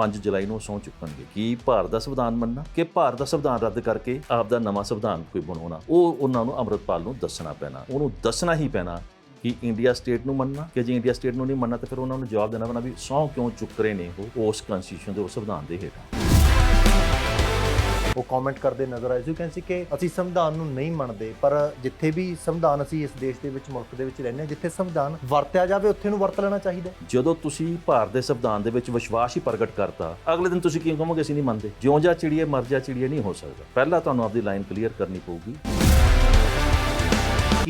5 ਜੁਲਾਈ ਨੂੰ ਸਹੁੰ ਚੁੱਕਣਗੇ। ਕੀ ਭਾਰਤ ਦਾ ਸੰਵਿਧਾਨ ਮੰਨਣਾ? ਕਿ ਭਾਰਤ ਦਾ ਸੰਵਿਧਾਨ ਰੱਦ ਕਰਕੇ ਆਪ ਦਾ ਨਵਾਂ ਸੰਵਿਧਾਨ ਕੋਈ ਬਣਾਉਣਾ? ਉਹ ਉਹਨਾਂ ਨੂੰ ਅੰਮ੍ਰਿਤਪਾਲ ਨੂੰ ਦੱਸਣਾ ਪੈਣਾ। ਉਹਨੂੰ ਦੱਸਣਾ ਹੀ ਪੈਣਾ ਕਿ ਇੰਡੀਆ ਸਟੇਟ ਨੂੰ ਮੰਨਣਾ? ਕਿ ਜੇ ਇੰਡੀਆ ਸਟੇਟ ਨੂੰ ਨਹੀਂ ਮੰਨਣਾ, ਤਾਂ ਫਿਰ ਉਹਨਾਂ ਨੂੰ ਜਵਾਬ ਦੇਣਾ ਪੈਣਾ ਵੀ ਸਹੁੰ ਕਿਉਂ ਚੁੱਕ ਰਹੇ ਨੇ ਉਹ? ਉਸ ਕਨਸਟੀਟਿਊਸ਼ਨ ਦੇ ਉਸ ਸੰਵਿਧਾਨ ਦੇ ਹੇਠਾਂ। ਉਹ ਕਮੈਂਟ ਕਰਦੇ ਨਜ਼ਰ ਆਏ। ਸੀ ਉਹ ਸੀ ਕਿ ਅਸੀਂ ਸੰਵਿਧਾਨ ਨੂੰ ਨਹੀਂ ਮੰਨਦੇ, ਪਰ ਜਿੱਥੇ ਵੀ ਸੰਵਿਧਾਨ ਅਸੀਂ ਇਸ ਦੇਸ਼ ਦੇ ਵਿੱਚ, ਮੁਲਕ ਦੇ ਵਿੱਚ ਰਹਿੰਦੇ ਹਾਂ, ਜਿੱਥੇ ਸੰਵਿਧਾਨ ਵਰਤਿਆ ਜਾਵੇ, ਉੱਥੇ ਨੂੰ ਵਰਤ ਲੈਣਾ ਚਾਹੀਦਾ ਜਦੋਂ ਤੁਸੀਂ ਭਾਰਤ ਦੇ ਸੰਵਿਧਾਨ ਦੇ ਵਿੱਚ ਵਿਸ਼ਵਾਸ ਹੀ ਪ੍ਰਗਟ ਕਰਤਾ, ਅਗਲੇ ਦਿਨ ਤੁਸੀਂ ਕਿਉਂ ਕਹੋਗੇ ਅਸੀਂ ਨਹੀਂ ਮੰਨਦੇ? ਜਿਉਂ ਜਾ ਚਿੜੀਏ, ਮਰ ਜਾ ਚਿੜੀਏ ਨਹੀਂ ਹੋ ਸਕਦਾ। ਪਹਿਲਾਂ ਤੁਹਾਨੂੰ ਆਪਦੀ ਲਾਈਨ ਕਲੀਅਰ ਕਰਨੀ ਪਊਗੀ।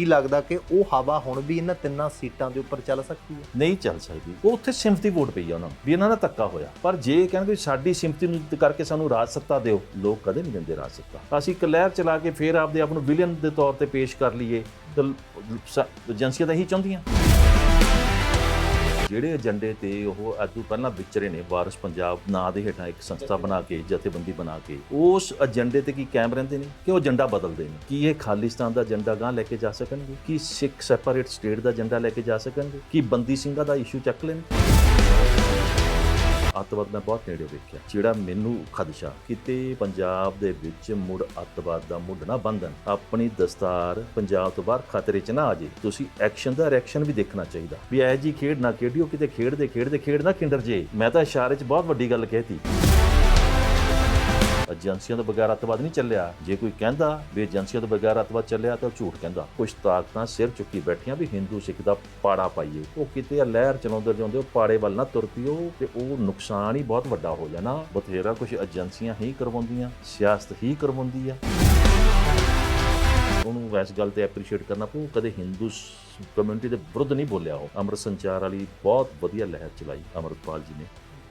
ਕੀ ਲੱਗਦਾ ਕਿ ਉਹ ਹਵਾ ਹੁਣ ਵੀ ਇਹਨਾਂ ਤਿੰਨਾਂ ਸੀਟਾਂ ਦੇ ਉੱਪਰ ਚੱਲ ਸਕਦੀ ਹੈ? ਨਹੀਂ ਚੱਲ ਸਕਦੀ। ਉਹ ਉੱਥੇ ਸਿੰਪਥੀ ਵੋਟ ਪਈ ਆ ਉਹਨਾਂ ਨੂੰ, ਵੀ ਇਹਨਾਂ ਦਾ ਧੱਕਾ ਹੋਇਆ। ਪਰ ਜੇ ਕਹਿੰਦੇ ਸਾਡੀ ਸਿੰਪਥੀ ਨੂੰ ਕਰਕੇ ਸਾਨੂੰ ਰਾਜ ਸੱਤਾ ਦਿਓ, ਲੋਕ ਕਦੇ ਨਹੀਂ ਦਿੰਦੇ ਰਾਜ ਸੱਤਾ ਅਸੀਂ ਕਲਹਿਰ ਚਲਾ ਕੇ ਫੇਰ ਆਪਦੇ ਆਪ ਨੂੰ ਵਿਲੀਅਨ ਦੇ ਤੌਰ ਤੇ ਪੇਸ਼ ਕਰ ਲਈਏ, ਤਾਂ ਏਜੰਸੀਆਂ ਤਾਂ ਇਹੀ ਚਾਹੁੰਦੀਆਂ। ਜਿਹੜੇ ਏਜੰਡੇ ਤੇ ਉਹ ਅੱਜ ਤੋਂ ਪਹਿਲਾਂ ਵਿਚਰੇ ਨੇ, ਵਾਰਿਸ ਪੰਜਾਬ ਨਾਂ ਦੇ ਹੇਠਾਂ ਇੱਕ ਸੰਸਥਾ ਬਣਾ ਕੇ, ਜਥੇਬੰਦੀ ਬਣਾ ਕੇ, ਉਸ ਏਜੰਡੇ ਤੇ ਕੀ ਕਾਇਮ ਰਹਿੰਦੇ ਨੇ ਕਿ ਉਹ ਏਜੰਡਾ ਬਦਲਦੇ ਨੇ? ਕੀ ਇਹ ਖਾਲਿਸਤਾਨ ਦਾ ਏਜੰਡਾ ਗਾਂ ਲੈ ਕੇ ਜਾ ਸਕਣਗੇ? ਕੀ ਸਿੱਖ ਸੈਪਰੇਟ ਸਟੇਟ ਦਾ ਏਜੰਡਾ ਲੈ ਕੇ ਜਾ ਸਕਣਗੇ? ਕੀ ਬੰਦੀ ਸਿੰਘਾਂ ਦਾ ਇਸ਼ੂ ਚੱਕ ਲੈਣ ਅੱਤਵਾਦ ਮੈਂ ਬਹੁਤ ਨੇੜੇ ਵੇਖਿਆ। ਜਿਹੜਾ ਮੈਨੂੰ ਖਦਸ਼ਾ, ਕਿਤੇ ਪੰਜਾਬ ਦੇ ਵਿੱਚ ਮੁੜ ਅੱਤਵਾਦ ਦਾ ਮੁੱਢ ਨਾ ਬੰਧਨ ਆਪਣੀ ਦਸਤਾਰ ਪੰਜਾਬ ਤੋਂ ਬਾਹਰ ਖਤਰੇ 'ਚ ਨਾ ਆ ਜੇ, ਤੁਸੀਂ ਐਕਸ਼ਨ ਦਾ ਰਿਐਕਸ਼ਨ ਵੀ ਦੇਖਣਾ ਚਾਹੀਦਾ। ਵੀ ਐ ਜੀ ਖੇਡ ਨਾ ਖੇਡਿਓ, ਕਿਤੇ ਖੇਡਦੇ ਖੇਡਦੇ ਖੇਡ ਨਾ ਕਿੰਡਰ ਜੇ। ਮੈਂ ਤਾਂ ਇਸ਼ਾਰੇ 'ਚ ਬਹੁਤ ਵੱਡੀ ਗੱਲ ਕਹਿਤੀ। ਏਜੰਸੀਆਂ ਤੋਂ ਬਗੈਰ ਅੱਤਵਾਦ ਨਹੀਂ ਚੱਲਿਆ। ਜੇ ਕੋਈ ਕਹਿੰਦਾ ਵੀ ਏਜੰਸੀਆਂ ਤੋਂ ਬਗੈਰ ਅੱਤਵਾਦ ਚੱਲਿਆ ਤਾਂ ਝੂਠ ਕਹਿੰਦਾ। ਕੁਝ ਤਾਕਤਾਂ ਸਿਰ ਚੁੱਕੀ ਬੈਠੀਆਂ ਵੀ ਹਿੰਦੂ ਸਿੱਖ ਦਾ ਪਾੜਾ ਪਾਈਏ। ਉਹ ਕਿਤੇ ਲਹਿਰ ਚਲਾਉਂਦੇ ਜਾਂਦੇ ਉਹ ਪਾੜੇ ਵੱਲ ਨਾ ਤੁਰ ਪਿਓ ਤੇ ਉਹ ਨੁਕਸਾਨ ਹੀ ਬਹੁਤ ਵੱਡਾ ਹੋ ਜਾਣਾ। ਬਥੇਰਾ ਕੁਝ ਏਜੰਸੀਆਂ ਹੀ ਕਰਵਾਉਂਦੀਆਂ, ਸਿਆਸਤ ਹੀ ਕਰਵਾਉਂਦੀ ਆ। ਉਹਨੂੰ ਇਸ ਗੱਲ ਤੇ ਐਪਰੀਸ਼ੀਏਟ ਕਰਨਾ ਪਊ, ਕਦੇ ਹਿੰਦੂ ਕਮਿਊਨਿਟੀ ਦੇ ਵਿਰੁੱਧ ਨਹੀਂ ਬੋਲਿਆ ਉਹ। ਅੰਮ੍ਰਿਤ ਸੰਚਾਰ ਵਾਲੀ ਬਹੁਤ ਵਧੀਆ ਲਹਿਰ ਚਲਾਈ ਅੰਮ੍ਰਿਤਪਾਲ ਜੀ ਨੇ।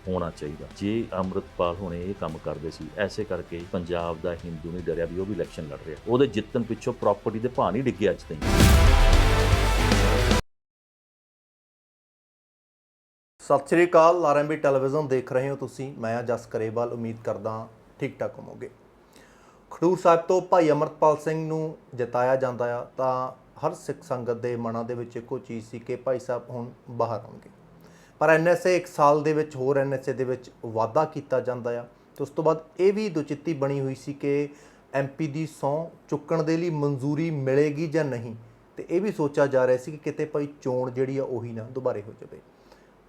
ਹੋਣਾ ਚਾਹੀਦਾ। ਜੇ ਅੰਮ੍ਰਿਤਪਾਲ ਹੁਣੇ ਇਹ ਕੰਮ ਕਰਦੇ ਸੀ, ਐਸੇ ਕਰਕੇ ਪੰਜਾਬ ਦਾ ਹਿੰਦੂ ਨਹੀਂ ਡਰਿਆ ਵੀ ਉਹ ਵੀ ਇਲੈਕਸ਼ਨ ਲੜ ਰਿਹਾ। ਉਹਦੇ ਜਿੱਤਣ ਪਿੱਛੋਂ ਪ੍ਰਾਪਰਟੀ ਦੇ ਭਾਅ ਨਹੀਂ ਡਿੱਗੇ ਅੱਜ ਤਾਈਂ। ਸਤਿ ਸ਼੍ਰੀ ਅਕਾਲ ਆਰਐਮਬੀ ਟੈਲੀਵਿਜ਼ਨ ਦੇਖ ਰਹੇ ਹੋ ਤੁਸੀਂ। ਮੈਂ ਹਾਂ ਜਸ ਕਰੇਵਾਲ, ਉਮੀਦ ਕਰਦਾ ਠੀਕ ਠਾਕ ਹੋਵੋਗੇ। ਖਡੂਰ ਸਾਹਿਬ ਤੋਂ ਭਾਈ ਅਮਰਤਪਾਲ ਸਿੰਘ ਨੂੰ ਜਿਤਾਇਆ ਜਾਂਦਾ ਆ, ਤਾਂ ਹਰ ਸਿੱਖ ਸੰਗਤ ਦੇ ਮਨਾਂ ਦੇ ਵਿੱਚ ਇੱਕੋ ਚੀਜ਼ ਸੀ ਕਿ ਭਾਈ ਸਾਹਿਬ ਹੁਣ ਬਾਹਰ ਆਉਣਗੇ। ਪਰ ਐਨਐਸਏ ਇੱਕ ਸਾਲ ਦੇ ਵਿੱਚ ਹੋਰ ਐਨਐਸਏ ਦੇ ਵਿੱਚ ਵਾਅਦਾ ਕੀਤਾ ਜਾਂਦਾ ਆ ਤੇ ਉਸ ਤੋਂ ਬਾਅਦ ਇਹ ਵੀ ਦੁਚਿੱਤੀ ਬਣੀ ਹੋਈ ਸੀ ਕਿ ਐਮਪੀ ਦੀ ਸਹੁੰ ਚੁੱਕਣ ਦੇ ਲਈ ਮਨਜ਼ੂਰੀ ਮਿਲੇਗੀ ਜਾਂ ਨਹੀਂ ਤੇ ਇਹ ਵੀ ਸੋਚਿਆ ਜਾ ਰਿਹਾ ਸੀ ਕਿ ਕਿਤੇ ਭਾਈ ਚੋਣ ਜਿਹੜੀ ਆ ਉਹੀ ਨਾ ਦੁਬਾਰੇ ਹੋ ਜਾਵੇ।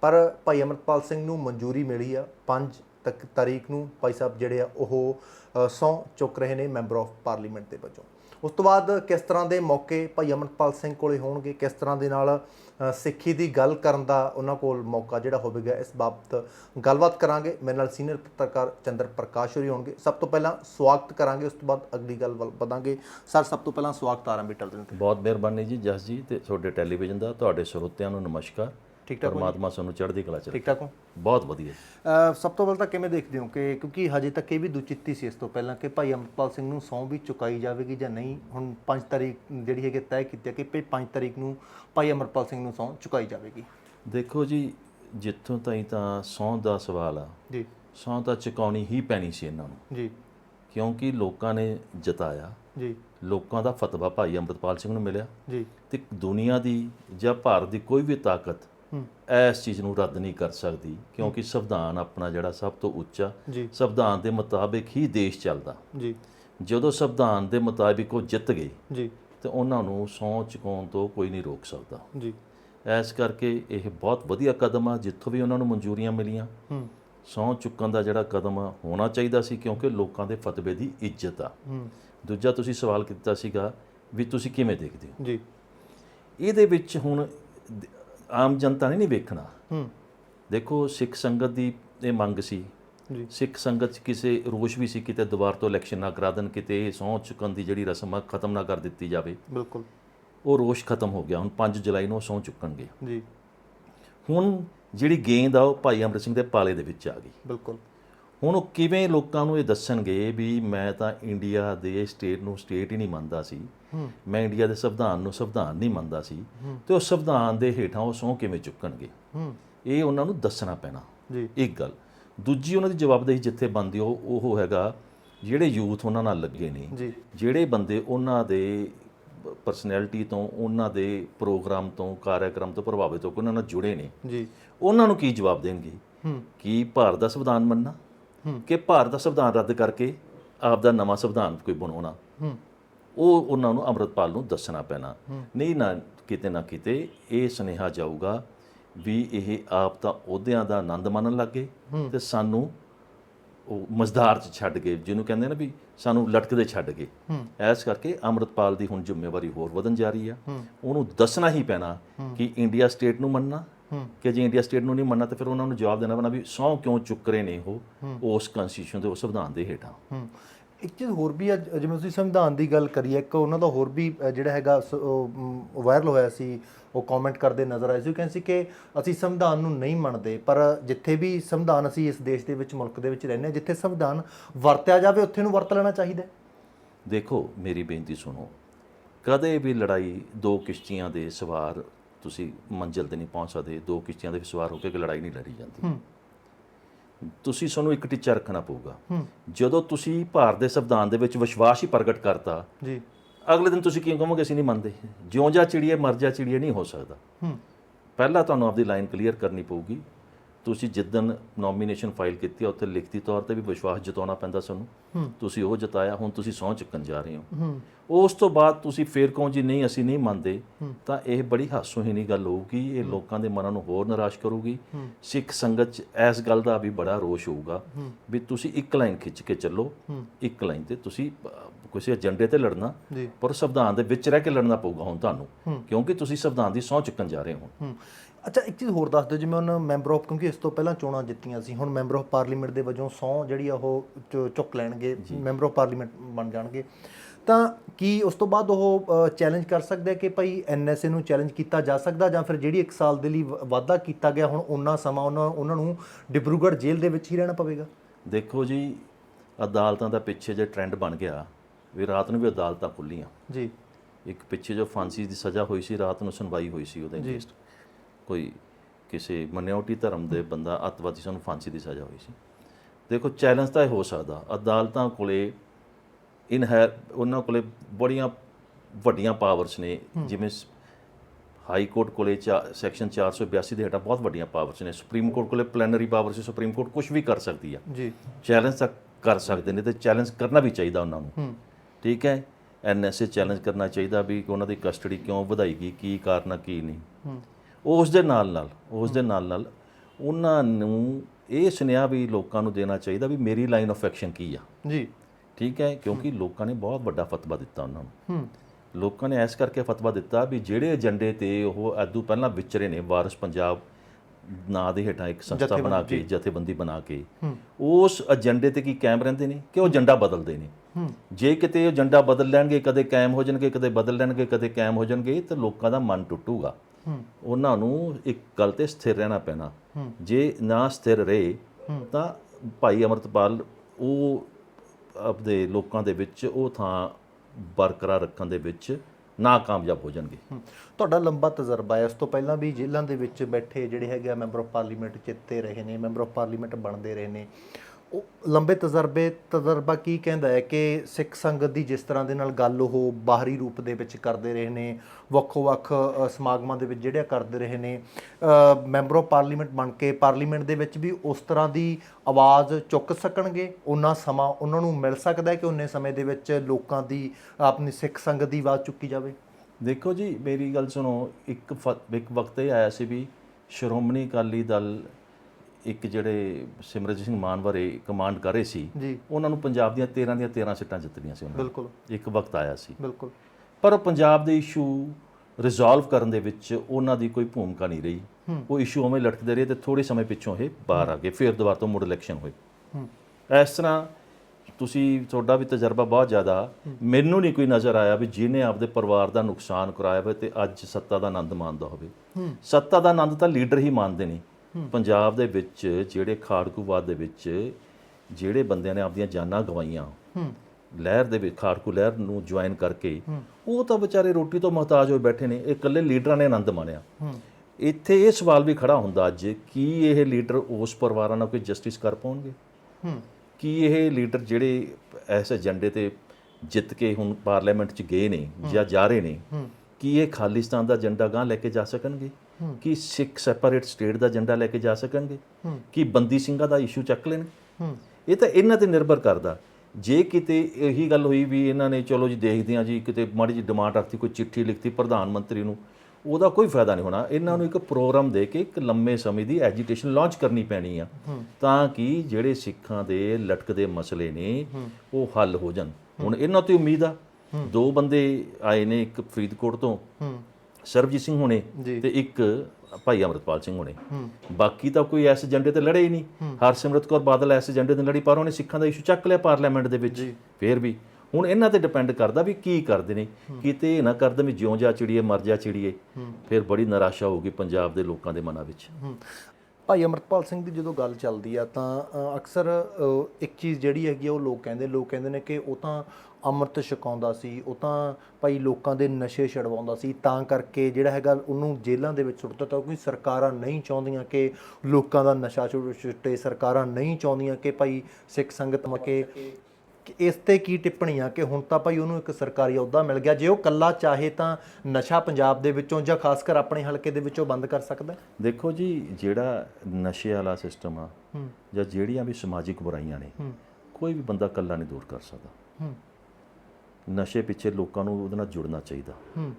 ਪਰ ਭਾਈ ਅਮਰਪਾਲ ਸਿੰਘ ਨੂੰ ਮਨਜ਼ੂਰੀ ਮਿਲੀ ਆ 5 ਤੱਕ ਤਾਰੀਖ ਨੂੰ ਭਾਈ ਸਾਹਿਬ ਜਿਹੜੇ ਆ ਉਹ ਅ, ਸਹੁੰ ਚੁੱਕ ਰਹੇ ਨੇ ਮੈਂਬਰ ਆਫ ਪਾਰਲੀਮੈਂਟ ਦੇ ਵਜੋਂ। ਉਸ ਤੋਂ ਬਾਅਦ ਕਿਸ ਤਰ੍ਹਾਂ ਦੇ ਮੌਕੇ ਭਾਈ ਅਮਰਪਾਲ ਸਿੰਘ ਕੋਲੇ ਹੋਣਗੇ? ਕਿਸ ਤਰ੍ਹਾਂ ਦੇ ਨਾਲ ਸਿੱਖੀ ਦੀ ਗੱਲ ਕਰਨ ਦਾ ਉਹਨਾਂ ਕੋਲ ਮੌਕਾ ਜਿਹੜਾ ਹੋਵੇਗਾ, ਇਸ ਬਾਬਤ ਗੱਲਬਾਤ ਕਰਾਂਗੇ। ਮੇਰੇ ਨਾਲ ਸੀਨੀਅਰ ਪੱਤਰਕਾਰ ਚੰਦਰ ਪ੍ਰਕਾਸ਼ ਹੋਰੀ ਹੋਣਗੇ। ਸਭ ਤੋਂ ਪਹਿਲਾਂ ਸਵਾਗਤ ਕਰਾਂਗੇ, ਉਸ ਤੋਂ ਬਾਅਦ ਅਗਲੀ ਗੱਲ ਵੱਲ ਵਧਾਂਗੇ। ਸਰ, ਸਭ ਤੋਂ ਪਹਿਲਾਂ ਸਵਾਗਤ ਆਰੰਭੀ ਟੈਲੀਵਿਜ਼ਨ ਤੇ ਬਹੁਤ ਮਿਹਰਬਾਨੀ ਜੀ ਜਸ ਜੀ ਤੇ ਤੁਹਾਡੇ ਟੈਲੀਵਿਜ਼ਨ ਦਾ, ਤੁਹਾਡੇ ਸਰੋਤਿਆਂ ਨੂੰ ਨਮਸਕਾਰ। ਠੀਕ ਠਾਕ? ਪਰਮਾਤਮਾ ਤੁਹਾਨੂੰ ਚੜ੍ਹਦੀ ਕਲਾ ਚ। ਠੀਕ ਠਾਕ ਹੋ? ਬਹੁਤ ਵਧੀਆ। ਸਭ ਤੋਂ ਪਹਿਲਾਂ ਤਾਂ ਕਿਵੇਂ ਦੇਖਦੇ ਹੋ ਕਿ ਕਿਉਂਕਿ ਹਜੇ ਤੱਕ ਇਹ ਵੀ ਦੁਚਿੱਤੀ ਸੀ ਇਸ ਤੋਂ ਪਹਿਲਾਂ ਕਿ ਭਾਈ ਅਮਰਪਾਲ ਸਿੰਘ ਨੂੰ ਸਹੁੰ ਵੀ ਚੁਕਾਈ ਜਾਵੇਗੀ ਜਾਂ ਨਹੀਂ ਹੁਣ 5 ਤਾਰੀਖ ਜਿਹੜੀ ਹੈਗੀ ਤੈਅ ਕੀਤੀ ਕਿ ਭਈ 5 ਤਾਰੀਖ ਨੂੰ ਭਾਈ ਅਮਰਪਾਲ ਸਿੰਘ ਨੂੰ ਸਹੁੰ ਚੁਕਾਈ ਜਾਵੇਗੀ। ਦੇਖੋ ਜੀ ਜਿੱਥੋਂ ਤਾਈਂ ਤਾਂ ਸਹੁੰ ਦਾ ਸਵਾਲ ਆ। ਜੀ। ਸਹੁੰ ਤਾਂ ਚੁਕਾਉਣੀ ਹੀ ਪੈਣੀ ਸੀ ਇਹਨਾਂ ਨੂੰ। ਜੀ। ਕਿਉਂਕਿ ਲੋਕਾਂ ਨੇ ਜਤਾਇਆ। ਜੀ। ਲੋਕਾਂ ਦਾ ਫਤਵਾ ਭਾਈ ਅੰਮ੍ਰਿਤਪਾਲ ਸਿੰਘ ਨੂੰ ਮਿਲਿਆ। ਜੀ। ਤੇ ਦੁਨੀਆ ਦੀ ਜਾਂ ਭਾਰਤ ਦੀ ਕੋਈ ਵੀ ਤਾਕਤ ਇਸ ਚੀਜ਼ ਨੂੰ ਰੱਦ ਨਹੀਂ ਕਰ ਸਕਦੀ ਕਿਉਂਕਿ ਸੰਵਿਧਾਨ ਆਪਣਾ ਜਿਹੜਾ ਸਭ ਤੋਂ ਉੱਚਾ ਸੰਵਿਧਾਨ ਦੇ ਮੁਤਾਬਿਕ ਹੀ ਦੇਸ਼ ਚੱਲਦਾ। ਜੀ। ਜਦੋਂ ਸੰਵਿਧਾਨ ਦੇ ਮੁਤਾਬਿਕ ਉਹ ਜਿੱਤ ਗਏ ਜੀ। ਤੇ ਉਹਨਾਂ ਨੂੰ ਸਹੁੰ ਚੁਕਾਉਣ ਤੋਂ ਕੋਈ ਨਹੀਂ ਰੋਕ ਸਕਦਾ। ਜੀ। ਇਸ ਕਰਕੇ ਇਹ ਬਹੁਤ ਵਧੀਆ ਕਦਮ ਆ ਜਿੱਥੋਂ ਵੀ ਉਹਨਾਂ ਨੂੰ ਮਨਜ਼ੂਰੀਆਂ ਮਿਲੀਆਂ। ਹੂੰ। ਸਹੁੰ ਚੁੱਕਣ ਦਾ ਜਿਹੜਾ ਕਦਮ ਆ, ਹੋਣਾ ਚਾਹੀਦਾ ਸੀ ਕਿਉਂਕਿ ਲੋਕਾਂ ਦੇ ਫਤਵੇ ਦੀ ਇੱਜ਼ਤ ਆ। ਹੂੰ। ਦੂਜਾ ਤੁਸੀਂ ਸਵਾਲ ਕੀਤਾ ਸੀਗਾ ਵੀ ਤੁਸੀਂ ਕਿਵੇਂ ਦੇਖਦੇ ਹੋ? ਜੀ। ਇਹਦੇ ਵਿੱਚ ਹੁਣ ਆਮ ਜਨਤਾ ਨੇ ਨਹੀਂ ਵੇਖਣਾ। ਹੂੰ। ਦੇਖੋ ਸਿੱਖ ਸੰਗਤ ਦੀ ਇਹ ਮੰਗ ਸੀ। ਜੀ। ਸਿੱਖ ਸੰਗਤ 'ਚ ਕਿਸੇ ਰੋਸ਼ ਵੀ ਸੀ ਕਿਤੇ ਦੁਬਾਰ ਤੋਂ ਇਲੈਕਸ਼ਨ ਨਾ ਕਰਾ ਦੇਣ ਕਿਤੇ ਇਹ ਸਹੁੰ ਚੁੱਕਣ ਦੀ ਜਿਹੜੀ ਰਸਮ ਆ ਖਤਮ ਨਾ ਕਰ ਦਿੱਤੀ ਜਾਵੇ। ਬਿਲਕੁਲ। ਉਹ ਰੋਸ਼ ਖਤਮ ਹੋ ਗਿਆ। ਹੁਣ 5 ਜੁਲਾਈ ਨੂੰ ਸਹੁੰ ਚੁੱਕਣਗੇ। ਜੀ। ਹੁਣ ਜਿਹੜੀ ਗੇਂਦ ਆ ਉਹ ਭਾਈ ਅਮਰਿਤ ਸਿੰਘ ਦੇ ਪਾਲੇ ਦੇ ਵਿੱਚ ਆ ਗਈ। ਬਿਲਕੁਲ। ਹੁਣ ਉਹ ਕਿਵੇਂ ਲੋਕਾਂ ਨੂੰ ਇਹ ਦੱਸਣਗੇ ਵੀ ਮੈਂ ਤਾਂ ਇੰਡੀਆ ਦੇ ਸਟੇਟ ਨੂੰ ਸਟੇਟ ਹੀ ਨਹੀਂ ਮੰਨਦਾ ਸੀ। ਮੈਂ ਇੰਡੀਆ ਦੇ ਸੰਵਿਧਾਨ ਨੂੰ ਸੰਵਿਧਾਨ ਨਹੀਂ ਮੰਨਦਾ ਸੀ ਤੇ ਉਹ ਸੰਵਿਧਾਨ ਦੇ ਹੇਠਾਂ ਉਹ ਸਹੁੰ ਕਿਵੇਂ ਚੁੱਕਣਗੇ? ਇਹ ਉਹਨਾਂ ਨੂੰ ਦੱਸਣਾ ਪੈਣਾ। ਜੀ। ਇੱਕ ਗੱਲ। ਦੂਜੀ ਉਹਨਾਂ ਦੀ ਜਵਾਬਦੇਹੀ ਜਿੱਥੇ ਬਣਦੀ ਉਹ ਉਹ ਹੈਗਾ ਜਿਹੜੇ ਯੂਥ ਉਹਨਾਂ ਨਾਲ ਲੱਗੇ ਨੇ ਜਿਹੜੇ ਬੰਦੇ ਉਹਨਾਂ ਦੇ ਪਰਸਨੈਲਿਟੀ ਤੋਂ ਉਹਨਾਂ ਦੇ ਪ੍ਰੋਗਰਾਮ ਤੋਂ ਕਾਰਜਕ੍ਰਮ ਤੋਂ ਪ੍ਰਭਾਵਿਤ ਹੋ ਕੇ ਉਹਨਾਂ ਨਾਲ ਜੁੜੇ ਨੇ। ਜੀ। ਉਹਨਾਂ ਨੂੰ ਕੀ ਜਵਾਬ ਦੇਣਗੇ? ਕੀ ਭਾਰਤ ਦਾ ਸੰਵਿਧਾਨ ਮੰਨਣਾ। ਕਿ ਭਾਰਤ ਦਾ ਸੰਵਿਧਾਨ ਰੱਦ ਕਰਕੇ ਆਪ ਦਾ ਨਵਾਂ ਸੰਵਿਧਾਨ ਕੋਈ ਬਣਾਉਣਾ? ਉਹ ਉਹਨਾਂ ਨੂੰ ਅੰਮ੍ਰਿਤਪਾਲ ਨੂੰ ਦੱਸਣਾ ਪੈਣਾ। ਨਹੀਂ ਨਾ ਕਿਤੇ ਨਾ ਕਿਤੇ ਇਹ ਸੁਨੇਹਾ ਜਾਊਗਾ ਵੀ ਇਹ ਆਪ ਤਾਂ ਅਹੁਦਿਆਂ ਦਾ ਆਨੰਦ ਮਾਣਨ ਲੱਗੇ ਤੇ ਸਾਨੂੰ ਉਹ ਮਜ਼ਦਾਰ ਚ ਛੱਡ ਗਏ ਜਿਹਨੂੰ ਕਹਿੰਦੇ ਨੇ ਵੀ ਸਾਨੂੰ ਲਟਕਦੇ ਛੱਡ ਗਏ। ਐਸ ਕਰਕੇ ਅੰਮ੍ਰਿਤਪਾਲ ਦੀ ਹੁਣ ਜ਼ਿੰਮੇਵਾਰੀ ਹੋਰ ਵਧਣ ਜਾ ਰਹੀ ਆ। ਉਹਨੂੰ ਦੱਸਣਾ ਹੀ ਪੈਣਾ ਕਿ ਇੰਡੀਆ ਸਟੇਟ ਨੂੰ ਮੰਨਣਾ ਕਿ ਜੇ ਇੰਡੀਆ ਸਟੇਟ ਨੂੰ ਨਹੀਂ ਮੰਨਣਾ ਤਾਂ ਫਿਰ ਉਹਨਾਂ ਨੂੰ ਜਵਾਬ ਦੇਣਾ ਪੈਣਾ ਵੀ ਸਹੁੰ ਕਿਉਂ ਚੁੱਕ ਰਹੇ ਨੇ ਉਹ ਉਸ ਕਨਸਟੀਟਿਊਸ਼ਨ ਦੇ ਉਸ ਸੰਵਿਧਾਨ ਦੇ ਹੇਠਾਂ। ਇੱਕ ਚੀਜ਼ ਹੋਰ ਵੀ ਅੱਜ ਜਿਵੇਂ ਤੁਸੀਂ ਸੰਵਿਧਾਨ ਦੀ ਗੱਲ ਕਰੀ ਹੈ ਇੱਕ ਉਹਨਾਂ ਦਾ ਹੋਰ ਵੀ ਜਿਹੜਾ ਹੈਗਾ ਵਾਇਰਲ ਹੋਇਆ ਸੀ ਉਹ ਕਮੈਂਟ ਕਰਦੇ ਨਜ਼ਰ ਆਏ ਸੀ ਕਹਿੰਦੇ ਸੀ ਕਿ ਅਸੀਂ ਸੰਵਿਧਾਨ ਨੂੰ ਨਹੀਂ ਮੰਨਦੇ ਪਰ ਜਿੱਥੇ ਵੀ ਸੰਵਿਧਾਨ ਅਸੀਂ ਇਸ ਦੇਸ਼ ਦੇ ਵਿੱਚ ਮੁਲਕ ਦੇ ਵਿੱਚ ਰਹਿੰਦੇ ਹਾਂ ਜਿੱਥੇ ਸੰਵਿਧਾਨ ਵਰਤਿਆ ਜਾਵੇ ਉੱਥੇ ਨੂੰ ਵਰਤ ਲੈਣਾ ਚਾਹੀਦਾ ਦੇਖੋ ਮੇਰੀ ਬੇਨਤੀ ਸੁਣੋ ਕਦੇ ਵੀ ਲੜਾਈ ਦੋ ਕਿਸ਼ਤੀਆਂ ਦੇ ਸਵਾਰ ਤੁਸੀਂ ਮੰਜ਼ਿਲ ਤੇ ਨਹੀਂ ਪਹੁੰਚ ਸਕਦੇ ਦੋ ਕਿਸ਼ਤੀਆਂ ਦੇ ਸਵਾਰ ਹੋ ਕੇ ਲੜਾਈ ਨਹੀਂ ਲੜੀ ਜਾਂਦੀ। ਤੁਸੀਂ ਸਾਨੂੰ ਇੱਕ ਟੀਚਾ ਰੱਖਣਾ ਪਊਗਾ। ਜਦੋਂ ਤੁਸੀਂ ਭਾਰਤ ਦੇ ਸੰਵਿਧਾਨ ਦੇ ਵਿੱਚ ਵਿਸ਼ਵਾਸ ਹੀ ਪ੍ਰਗਟ ਕਰਤਾ ਜੀ। ਅਗਲੇ ਦਿਨ ਤੁਸੀਂ ਕਿਉਂ ਕਹੋਗੇ ਅਸੀਂ ਨਹੀਂ ਮੰਨਦੇ? ਜਿਉਂ ਜਾ ਚਿੜੀਏ ਮਰ ਜਾ ਚਿੜੀਏ ਨਹੀਂ ਹੋ ਸਕਦਾ। ਪਹਿਲਾਂ ਤੁਹਾਨੂੰ ਆਪਦੀ ਲਾਈਨ ਕਲੀਅਰ ਕਰਨੀ ਪਊਗੀ। ਤੁਸੀਂ ਜਿੱਦਨ ਨੋਮੀਨੇਸ਼ਨ ਫਾਈਲ ਕੀਤੀ ਆ ਉੱਥੇ ਲਿਖਤੀ ਤੌਰ ਤੇ ਵੀ ਵਿਸ਼ਵਾਸ ਜਤਾਉਣਾ ਪੈਂਦਾ ਤੁਹਾਨੂੰ ਤੁਸੀਂ ਉਹ ਜਤਾਇਆ ਹੁਣ ਤੁਸੀਂ ਸਹੁੰ ਚੁੱਕਣ ਜਾ ਰਹੇ ਹੋ। ਉਸ ਤੋਂ ਬਾਅਦ ਤੁਸੀਂ ਫੇਰ ਕਹੋ ਜੀ ਨਹੀਂ ਅਸੀਂ ਨਹੀਂ ਮੰਨਦੇ ਤਾਂ ਇਹ ਬੜੀ ਹਾਸੋਹੀਣੀ ਗੱਲ ਹੋਊਗੀ ਇਹ ਲੋਕਾਂ ਦੇ ਮਨਾਂ ਨੂੰ ਹੋਰ ਨਿਰਾਸ਼ ਕਰੂਗੀ। ਸਿੱਖ ਸੰਗਤ 'ਚ ਇਸ ਗੱਲ ਦਾ ਵੀ ਬੜਾ ਰੋਸ਼ ਹੋਊਗਾ ਵੀ ਤੁਸੀਂ ਇੱਕ ਲਾਈਨ ਖਿੱਚ ਕੇ ਚੱਲੋ ਇੱਕ ਲਾਈਨ ਤੇ ਤੁਸੀਂ ਕਿਸੇ ਏਜੰਡੇ ਤੇ ਲੜਨਾ ਪਰ ਸੰਵਿਧਾਨ ਦੇ ਵਿੱਚ ਰਹਿ ਕੇ ਲੜਨਾ ਪਊਗਾ ਹੁਣ ਤੁਹਾਨੂੰ ਕਿਉਂਕਿ ਤੁਸੀਂ ਸੰਵਿਧਾਨ ਦੀ ਸਹੁੰ ਚੁੱਕਣ ਜਾ ਰਹੇ ਹੂੰ। ਅੱਛਾ ਇੱਕ ਚੀਜ਼ ਹੋਰ ਦੱਸ ਦਿਓ ਜਿਵੇਂ ਉਹਨਾਂ ਮੈਂਬਰ ਆਫ ਕਿਉਂਕਿ ਇਸ ਤੋਂ ਪਹਿਲਾਂ ਚੋਣਾਂ ਜਿੱਤੀਆਂ ਸੀ ਹੁਣ ਮੈਂਬਰ ਆਫ ਪਾਰਲੀਮੈਂਟ ਦੇ ਵਜੋਂ ਸੌ ਜਿਹੜੀ ਆ ਉਹ ਚੁੱਕ ਲੈਣਗੇ ਮੈਂਬਰ ਆਫ ਪਾਰਲੀਮੈਂਟ ਬਣ ਜਾਣਗੇ। ਤਾਂ ਕੀ ਉਸ ਤੋਂ ਬਾਅਦ ਉਹ ਚੈਲੰਜ ਕਰ ਸਕਦੇ ਕਿ ਭਾਈ ਐਨਐਸਏ ਨੂੰ ਚੈਲੰਜ ਕੀਤਾ ਜਾ ਸਕਦਾ ਜਾਂ ਫਿਰ ਜਿਹੜੀ 1 ਸਾਲ ਦੇ ਲਈ ਵਾਅਦਾ ਕੀਤਾ ਗਿਆ ਹੁਣ ਉਹਨਾਂ ਸਮਾਂ ਉਹਨਾਂ ਉਹਨਾਂ ਨੂੰ ਡਿਬਰੂਗੜ੍ਹ ਜੇਲ੍ਹ ਦੇ ਵਿੱਚ ਹੀ ਰਹਿਣਾ ਪਵੇਗਾ? ਦੇਖੋ ਜੀ ਅਦਾਲਤਾਂ ਦਾ ਪਿੱਛੇ ਜੇ ਟ੍ਰੈਂਡ ਬਣ ਗਿਆ ਵੀ ਰਾਤ ਨੂੰ ਵੀ ਅਦਾਲਤਾਂ ਖੁੱਲੀਆਂ ਜੀ। ਇੱਕ ਪਿੱਛੇ ਜੋ ਫਾਂਸੀ ਦੀ ਸਜ਼ਾ ਹੋਈ ਸੀ ਰਾਤ ਨੂੰ ਸੁਣਵਾਈ ਹੋਈ ਸੀ ਉਹਦੇ ਅਗੇਂਸਟ ਕੋਈ ਕਿਸੇ ਮਨਿਓਰਟੀ ਧਰਮ ਦੇ ਬੰਦਾ ਅੱਤਵਾਦੀ ਸਾਨੂੰ ਫਾਂਸੀ ਦੀ ਸਜ਼ਾ ਹੋਈ ਸੀ। ਦੇਖੋ ਚੈਲੰਜ ਤਾਂ ਇਹ ਹੋ ਸਕਦਾ। ਅਦਾਲਤਾਂ ਕੋਲੇ ਇਨ ਹੈ ਉਹਨਾਂ ਕੋਲੇ ਬੜੀਆਂ ਵੱਡੀਆਂ ਪਾਵਰਸ ਨੇ। ਜਿਵੇਂ ਹਾਈ ਕੋਰਟ ਕੋਲੇ ਸੈਕਸ਼ਨ 482 ਦੇ ਹੇਠਾਂ ਬਹੁਤ ਵੱਡੀਆਂ ਪਾਵਰਸ ਨੇ। ਸੁਪਰੀਮ ਕੋਰਟ ਕੋਲੇ ਪਲੈਨਰੀ ਪਾਵਰ ਸੀ। ਸੁਪਰੀਮ ਕੋਰਟ ਕੁਝ ਵੀ ਕਰ ਸਕਦੀ ਆ। ਜੀ। ਚੈਲੰਜ ਤਾਂ ਕਰ ਸਕਦੇ ਨੇ ਤੇ ਚੈਲੰਜ ਕਰਨਾ ਵੀ ਚਾਹੀਦਾ ਉਹਨਾਂ ਨੂੰ। ਹੂੰ। ਠੀਕ ਹੈ? ਐਨਐਸਏ ਚੈਲੰਜ ਕਰਨਾ ਚਾਹੀਦਾ ਵੀ ਉਹਨਾਂ ਦੀ ਕਸਟਡੀ ਕਿਉਂ ਵਧਾਈ ਗਈ ਕੀ ਕਾਰਨ ਆ ਕੀ ਨਹੀਂ। ਹੂੰ। ਉਸ ਦੇ ਨਾਲ ਨਾਲ ਉਸ ਦੇ ਨਾਲ ਨਾਲ ਉਹਨਾਂ ਨੂੰ ਇਹ ਸੁਨੇਹਾ ਵੀ ਲੋਕਾਂ ਨੂੰ ਦੇਣਾ ਚਾਹੀਦਾ ਵੀ ਮੇਰੀ ਲਾਈਨ ਆਫ ਐਕਸ਼ਨ ਕੀ ਆ। ਜੀ। ਠੀਕ ਹੈ ਕਿਉਂਕਿ ਲੋਕਾਂ ਨੇ ਬਹੁਤ ਵੱਡਾ ਫਤਵਾ ਦਿੱਤਾ ਉਹਨਾਂ ਨੂੰ। ਹੂੰ। ਲੋਕਾਂ ਨੇ ਐਸ ਕਰਕੇ ਫਤਵਾ ਦਿੱਤਾ ਵੀ ਜਿਹੜੇ ਏਜੰਡੇ ਤੇ ਉਹ ਐਦੂ ਪਹਿਲਾਂ ਵਿਚਰੇ ਨੇ ਵਾਰਿਸ ਪੰਜਾਬ ਨਾਂ ਦੇ ਹੇਠਾਂ ਇੱਕ ਸੰਸਥਾ ਬਣਾ ਕੇ ਜਥੇਬੰਦੀ ਬਣਾ ਕੇ ਉਸ ਏਜੰਡੇ ਤੇ ਕੀ ਕਾਇਮ ਰਹਿੰਦੇ ਨੇ ਕਿ ਉਹ ਏਜੰਡਾ ਬਦਲਦੇ ਨੇ? ਜੇ ਕਿਤੇ ਉਹ ਏਜੰਡਾ ਬਦਲ ਲੈਣਗੇ ਕਦੇ ਕਾਇਮ ਹੋ ਜਾਣਗੇ ਕਦੇ ਬਦਲ ਲੈਣਗੇ ਕਦੇ ਕਾਇਮ ਹੋ ਜਾਣਗੇ ਤਾਂ ਲੋਕਾਂ ਦਾ ਮਨ ਟੁੱਟੂਗਾ। ਉਹਨਾਂ ਨੂੰ ਇੱਕ ਗੱਲ ਤੇ ਸਥਿਰ ਰਹਿਣਾ ਪੈਣਾ। ਜੇ ਨਾ ਸਥਿਰ ਰਹੇ ਤਾਂ ਭਾਈ ਅਮਰਤਪਾਲ ਉਹ ਆਪਦੇ ਲੋਕਾਂ ਦੇ ਵਿੱਚ ਉਹ ਥਾਂ ਬਰਕਰਾਰ ਰੱਖਣ ਦੇ ਵਿੱਚ ਨਾਕਾਮਯਾਬ ਹੋ ਜਾਣਗੇ। ਤੁਹਾਡਾ ਲੰਬਾ ਤਜਰਬਾ ਹੈ। ਇਸ ਤੋਂ ਪਹਿਲਾਂ ਵੀ ਜੇਲ੍ਹਾਂ ਦੇ ਵਿੱਚ ਬੈਠੇ ਜਿਹੜੇ ਹੈਗੇ ਮੈਂਬਰ ਆਫ ਪਾਰਲੀਮੈਂਟ ਜਿੱਤੇ ਰਹੇ ਨੇ ਮੈਂਬਰ ਆਫ ਪਾਰਲੀਮੈਂਟ ਬਣਦੇ ਰਹੇ ਨੇ। ਲੰਬੇ ਤਜਰਬੇ, ਤਜਰਬਾ ਕੀ ਕਹਿੰਦਾ ਹੈ ਕਿ ਸਿੱਖ ਸੰਗਤ ਦੀ ਜਿਸ ਤਰ੍ਹਾਂ ਦੇ ਨਾਲ ਗੱਲ ਉਹ ਬਾਹਰੀ ਰੂਪ ਦੇ ਵਿੱਚ ਕਰਦੇ ਰਹੇ ਨੇ, ਵੱਖੋ-ਵੱਖ ਸਮਾਗਮਾਂ ਦੇ ਵਿੱਚ ਜਿਹੜੇ ਕਰਦੇ ਰਹੇ ਨੇ ਮੈਂਬਰ ਆਫ ਪਾਰਲੀਮੈਂਟ ਬਣ ਕੇ ਪਾਰਲੀਮੈਂਟ ਦੇ ਵਿੱਚ ਵੀ ਉਸ ਤਰ੍ਹਾਂ ਦੀ ਆਵਾਜ਼ ਚੁੱਕ ਸਕਣਗੇ? ਉਹਨਾਂ ਸਮਾਂ ਉਹਨਾਂ ਨੂੰ ਮਿਲ ਸਕਦਾ ਹੈ ਕਿ ਉਹਨੇ ਸਮੇਂ ਦੇ ਵਿੱਚ ਲੋਕਾਂ ਦੀ, ਆਪਣੀ ਸਿੱਖ ਸੰਗਤ ਦੀ ਆਵਾਜ਼ ਚੁੱਕੀ ਜਾਵੇ? ਦੇਖੋ ਜੀ, ਮੇਰੀ ਗੱਲ ਸੁਣੋ, ਇੱਕ ਫ- ਇੱਕ ਵਕਤ ਇਹ ਆਇਆ ਸੀ ਵੀ ਸ਼੍ਰੋਮਣੀ ਅਕਾਲੀ ਦਲ ਇੱਕ ਜਿਹੜੇ ਸਿਮਰਜੀਤ ਸਿੰਘ ਮਾਨ ਬਾਰੇ ਕਮਾਂਡ ਕਰ ਰਹੇ ਸੀ ਜੀ। ਉਹਨਾਂ ਨੂੰ ਪੰਜਾਬ ਦੀਆਂ 13 ਦੀਆਂ 13 ਸੀਟਾਂ ਜਿੱਤਣੀਆਂ ਸੀ ਉਹਨਾਂ ਬਿਲਕੁਲ। ਇੱਕ ਵਕਤ ਆਇਆ ਸੀ। ਬਿਲਕੁਲ। ਪਰ ਉਹ ਪੰਜਾਬ ਦੇ ਇਸ਼ੂ ਰਿਜ਼ੋਲਵ ਕਰਨ ਦੇ ਵਿੱਚ ਉਹਨਾਂ ਦੀ ਕੋਈ ਭੂਮਿਕਾ ਨਹੀਂ ਰਹੀ। ਉਹ ਇਸ਼ੂ ਉਵੇਂ ਲਟਕਦੇ ਰਹੇ ਤੇ ਥੋੜੇ ਸਮੇਂ ਪਿੱਛੋਂ ਇਹ ਬਾਹਰ ਆ ਗਏ ਫਿਰ ਦੁਬਾਰਾ ਤੋਂ ਮੁੜ ਇਲੈਕਸ਼ਨ ਹੋਏ। ਇਸ ਤਰ੍ਹਾਂ ਤੁਸੀਂ ਤੁਹਾਡਾ ਵੀ ਤਜਰਬਾ ਬਹੁਤ ਜ਼ਿਆਦਾ। ਮੈਨੂੰ ਨਹੀਂ ਕੋਈ ਨਜ਼ਰ ਆਇਆ ਵੀ ਜਿਹਨੇ ਆਪਦੇ ਪਰਿਵਾਰ ਦਾ ਨੁਕਸਾਨ ਕਰਾਇਆ ਹੋਵੇ ਤੇ ਅੱਜ ਸੱਤਾ ਦਾ ਆਨੰਦ ਮਾਣਦਾ ਹੋਵੇ। ਸੱਤਾ ਦਾ ਆਨੰਦ ਤਾਂ ਲੀਡਰ ਹੀ ਮਾਣਦੇ ਨੇ। ਪੰਜਾਬ ਦੇ ਵਿੱਚ ਜਿਹੜੇ ਖਾੜਕੂਵਾਦ ਦੇ ਵਿੱਚ ਜਿਹੜੇ ਬੰਦਿਆਂ ਨੇ ਆਪਦੀਆਂ ਜਾਨਾਂ ਗਵਾਈਆਂ ਹੂੰ। ਲਹਿਰ ਦੇ ਵਿੱਚ ਖਾੜਕੂ ਲਹਿਰ ਨੂੰ ਜੁਆਇਨ ਕਰਕੇ ਉਹ ਤਾਂ ਵਿਚਾਰੇ ਰੋਟੀ ਤੋਂ ਮੁਹਤਾਜ ਹੋਏ ਬੈਠੇ ਨੇ ਇਹ ਇਕੱਲੇ ਲੀਡਰਾਂ ਨੇ ਆਨੰਦ ਮਾਣਿਆ। ਹੂੰ। ਇੱਥੇ ਇਹ ਸਵਾਲ ਵੀ ਖੜਾ ਹੁੰਦਾ ਅੱਜ ਕੀ ਇਹ ਲੀਡਰ ਉਸ ਪਰਿਵਾਰਾਂ ਨਾਲ ਕੋਈ ਜਸਟਿਸ ਕਰ ਪਾਉਣਗੇ? ਹੂੰ। ਕੀ ਇਹ ਲੀਡਰ ਜਿਹੜੇ ਐਸ ਏਜੰਡੇ ਤੇ ਜਿੱਤ ਕੇ ਹੁਣ ਪਾਰਲੀਮੈਂਟ 'ਚ ਗਏ ਨੇ ਜਾਂ ਜਾ ਰਹੇ ਨੇ ਕੀ ਇਹ ਖਾਲਿਸਤਾਨ ਦਾ ਏਜੰਡਾ ਗਾਂ ਲੈ ਕੇ ਜਾ ਸਕਣਗੇ? ਕਿ ਸਿੱਖ ਸੈਪਰੇਟ ਸਟੇਟ ਦਾ ਏਜੰਡਾ ਲੈ ਕੇ ਜਾ ਸਕਣਗੇ? ਕਿ ਬੰਦੀ ਸਿੰਘਾਂ ਦਾ ਇਸ਼ੂ ਚੱਕ ਲੈਣ? ਇਹ ਤਾਂ ਇਹਨਾਂ ਤੇ ਨਿਰਭਰ ਕਰਦਾ। ਜੇ ਕਿਤੇ ਇਹੀ ਗੱਲ ਹੋਈ ਵੀ ਇਹਨਾਂ ਨੇ ਚਲੋ ਜੀ ਦੇਖਦੇ ਹਾਂ ਜੀ ਕਿਤੇ ਮਾੜੀ ਜੀ ਡਿਮਾਂਡ ਰੱਖਤੀ ਕੋਈ ਚਿੱਠੀ ਲਿਖਤੀ ਪ੍ਰਧਾਨ ਮੰਤਰੀ ਨੂੰ ਉਹਦਾ ਕੋਈ ਫਾਇਦਾ ਨਹੀਂ ਹੋਣਾ। ਇਹਨਾਂ ਨੂੰ ਇੱਕ ਪ੍ਰੋਗਰਾਮ ਦੇ ਕੇ ਇੱਕ ਲੰਮੇ ਸਮੇਂ ਦੀ ਐਜੀਟੇਸ਼ਨ ਲਾਂਚ ਕਰਨੀ ਪੈਣੀ ਆ। ਤਾਂ ਕਿ ਜਿਹੜੇ ਸਿੱਖਾਂ ਦੇ ਲਟਕਦੇ ਮਸਲੇ ਨੇ ਉਹ ਹੱਲ ਹੋ ਜਾਣ। ਹੁਣ ਇਹਨਾਂ ਤੇ ਉਮੀਦ ਆ। ਦੋ ਬੰਦੇ ਆਏ ਨੇ ਇੱਕ ਫਰੀਦਕੋਟ ਤੋਂ। ਸਰਬਜੀਤ ਸਿੰਘ ਹੋਣੇ ਤੇ ਇੱਕ ਭਾਈ ਅਮਰਤਪਾਲ ਸਿੰਘ ਹੋਣੇ। ਬਾਕੀ ਤਾਂ ਕੋਈ ਐਸ ਏਜੰਡੇ ਤੇ ਲੜੇ ਹੀ ਨਹੀਂ। ਹਰਸਿਮਰਤ ਕੌਰ ਬਾਦਲ ਐਸ ਏਜੰਡੇ ਤੇ ਲੜੀ ਪਰ ਉਹਨੇ ਸਿੱਖਾਂ ਦਾ ਇਸ਼ੂ ਚੱਕ ਲਿਆ ਪਾਰਲੀਮੈਂਟ ਦੇ ਵਿੱਚ। ਫੇਰ ਵੀ ਹੁਣ ਇਹਨਾਂ ਤੇ ਡਿਪੈਂਡ ਕਰਦਾ ਵੀ ਕੀ ਕਰਦੇ ਨੇ। ਕਿਤੇ ਇਹ ਨਾ ਕਰਦੇ ਵੀ ਜਿਉਂ ਜਾ ਚਿੜੀਏ ਮਰ ਜਾ ਚਿੜੀਏ। ਫਿਰ ਬੜੀ ਨਿਰਾਸ਼ਾ ਹੋਊਗੀ ਪੰਜਾਬ ਦੇ ਲੋਕਾਂ ਦੇ ਮਨਾਂ ਵਿੱਚ। ਭਾਈ ਅਮਰਤਪਾਲ ਸਿੰਘ ਦੀ ਜਦੋਂ ਗੱਲ ਚੱਲਦੀ ਆ ਤਾਂ ਅਕਸਰ ਇੱਕ ਚੀਜ਼ ਜਿਹੜੀ ਹੈਗੀ ਉਹ ਲੋਕ ਕਹਿੰਦੇ ਲੋਕ ਕਹਿੰਦੇ ਨੇ ਕਿ ਉਹ ਤਾਂ ਅੰਮ੍ਰਿਤ ਛਕਾਉਂਦਾ ਸੀ ਉਹ ਤਾਂ ਭਾਈ ਲੋਕਾਂ ਦੇ ਨਸ਼ੇ ਛਡਵਾਉਂਦਾ ਸੀ ਤਾਂ ਕਰਕੇ ਜਿਹੜਾ ਹੈਗਾ ਉਹਨੂੰ ਜੇਲ੍ਹਾਂ ਦੇ ਵਿੱਚ ਸੁੱਟ ਦਿੱਤਾ ਕਿਉਂਕਿ ਸਰਕਾਰਾਂ ਨਹੀਂ ਚਾਹੁੰਦੀਆਂ ਕਿ ਲੋਕਾਂ ਦਾ ਨਸ਼ਾ ਛੁੱਟੇ ਸਰਕਾਰਾਂ ਨਹੀਂ ਚਾਹੁੰਦੀਆਂ ਕਿ ਭਾਈ ਸਿੱਖ ਸੰਗਤ ਮਕੇ। ਇਸ ਤੇ ਕੀ ਟਿੱਪਣੀ ਆ ਕਿ ਹੁਣ ਤਾਂ ਭਾਈ ਉਹਨੂੰ ਇੱਕ ਸਰਕਾਰੀ ਅਹੁਦਾ ਮਿਲ ਗਿਆ ਜੇ ਉਹ ਕੱਲਾ ਚਾਹੇ ਤਾਂ ਨਸ਼ਾ ਪੰਜਾਬ ਦੇ ਵਿੱਚੋਂ ਜਾਂ ਖਾਸ ਕਰ ਆਪਣੇ ਹਲਕੇ ਦੇ ਵਿੱਚੋਂ ਬੰਦ ਕਰ ਸਕਦਾ? ਦੇਖੋ ਜੀ ਜਿਹੜਾ ਨਸ਼ੇ ਵਾਲਾ ਸਿਸਟਮ ਆ ਜਾਂ ਜਿਹੜੀਆਂ ਵੀ ਸਮਾਜਿਕ ਬੁਰਾਈਆਂ ਨੇ ਕੋਈ ਵੀ ਬੰਦਾ ਇਕੱਲਾ ਨਹੀਂ ਦੂਰ ਕਰ ਸਕਦਾ। ਨਸ਼ੇ ਪਿੱਛੇ ਲੋਕਾਂ ਨੂੰ ਉਹਦੇ ਨਾਲ ਜੁੜਨਾ ਚਾਹੀਦਾ। ਹੂੰ।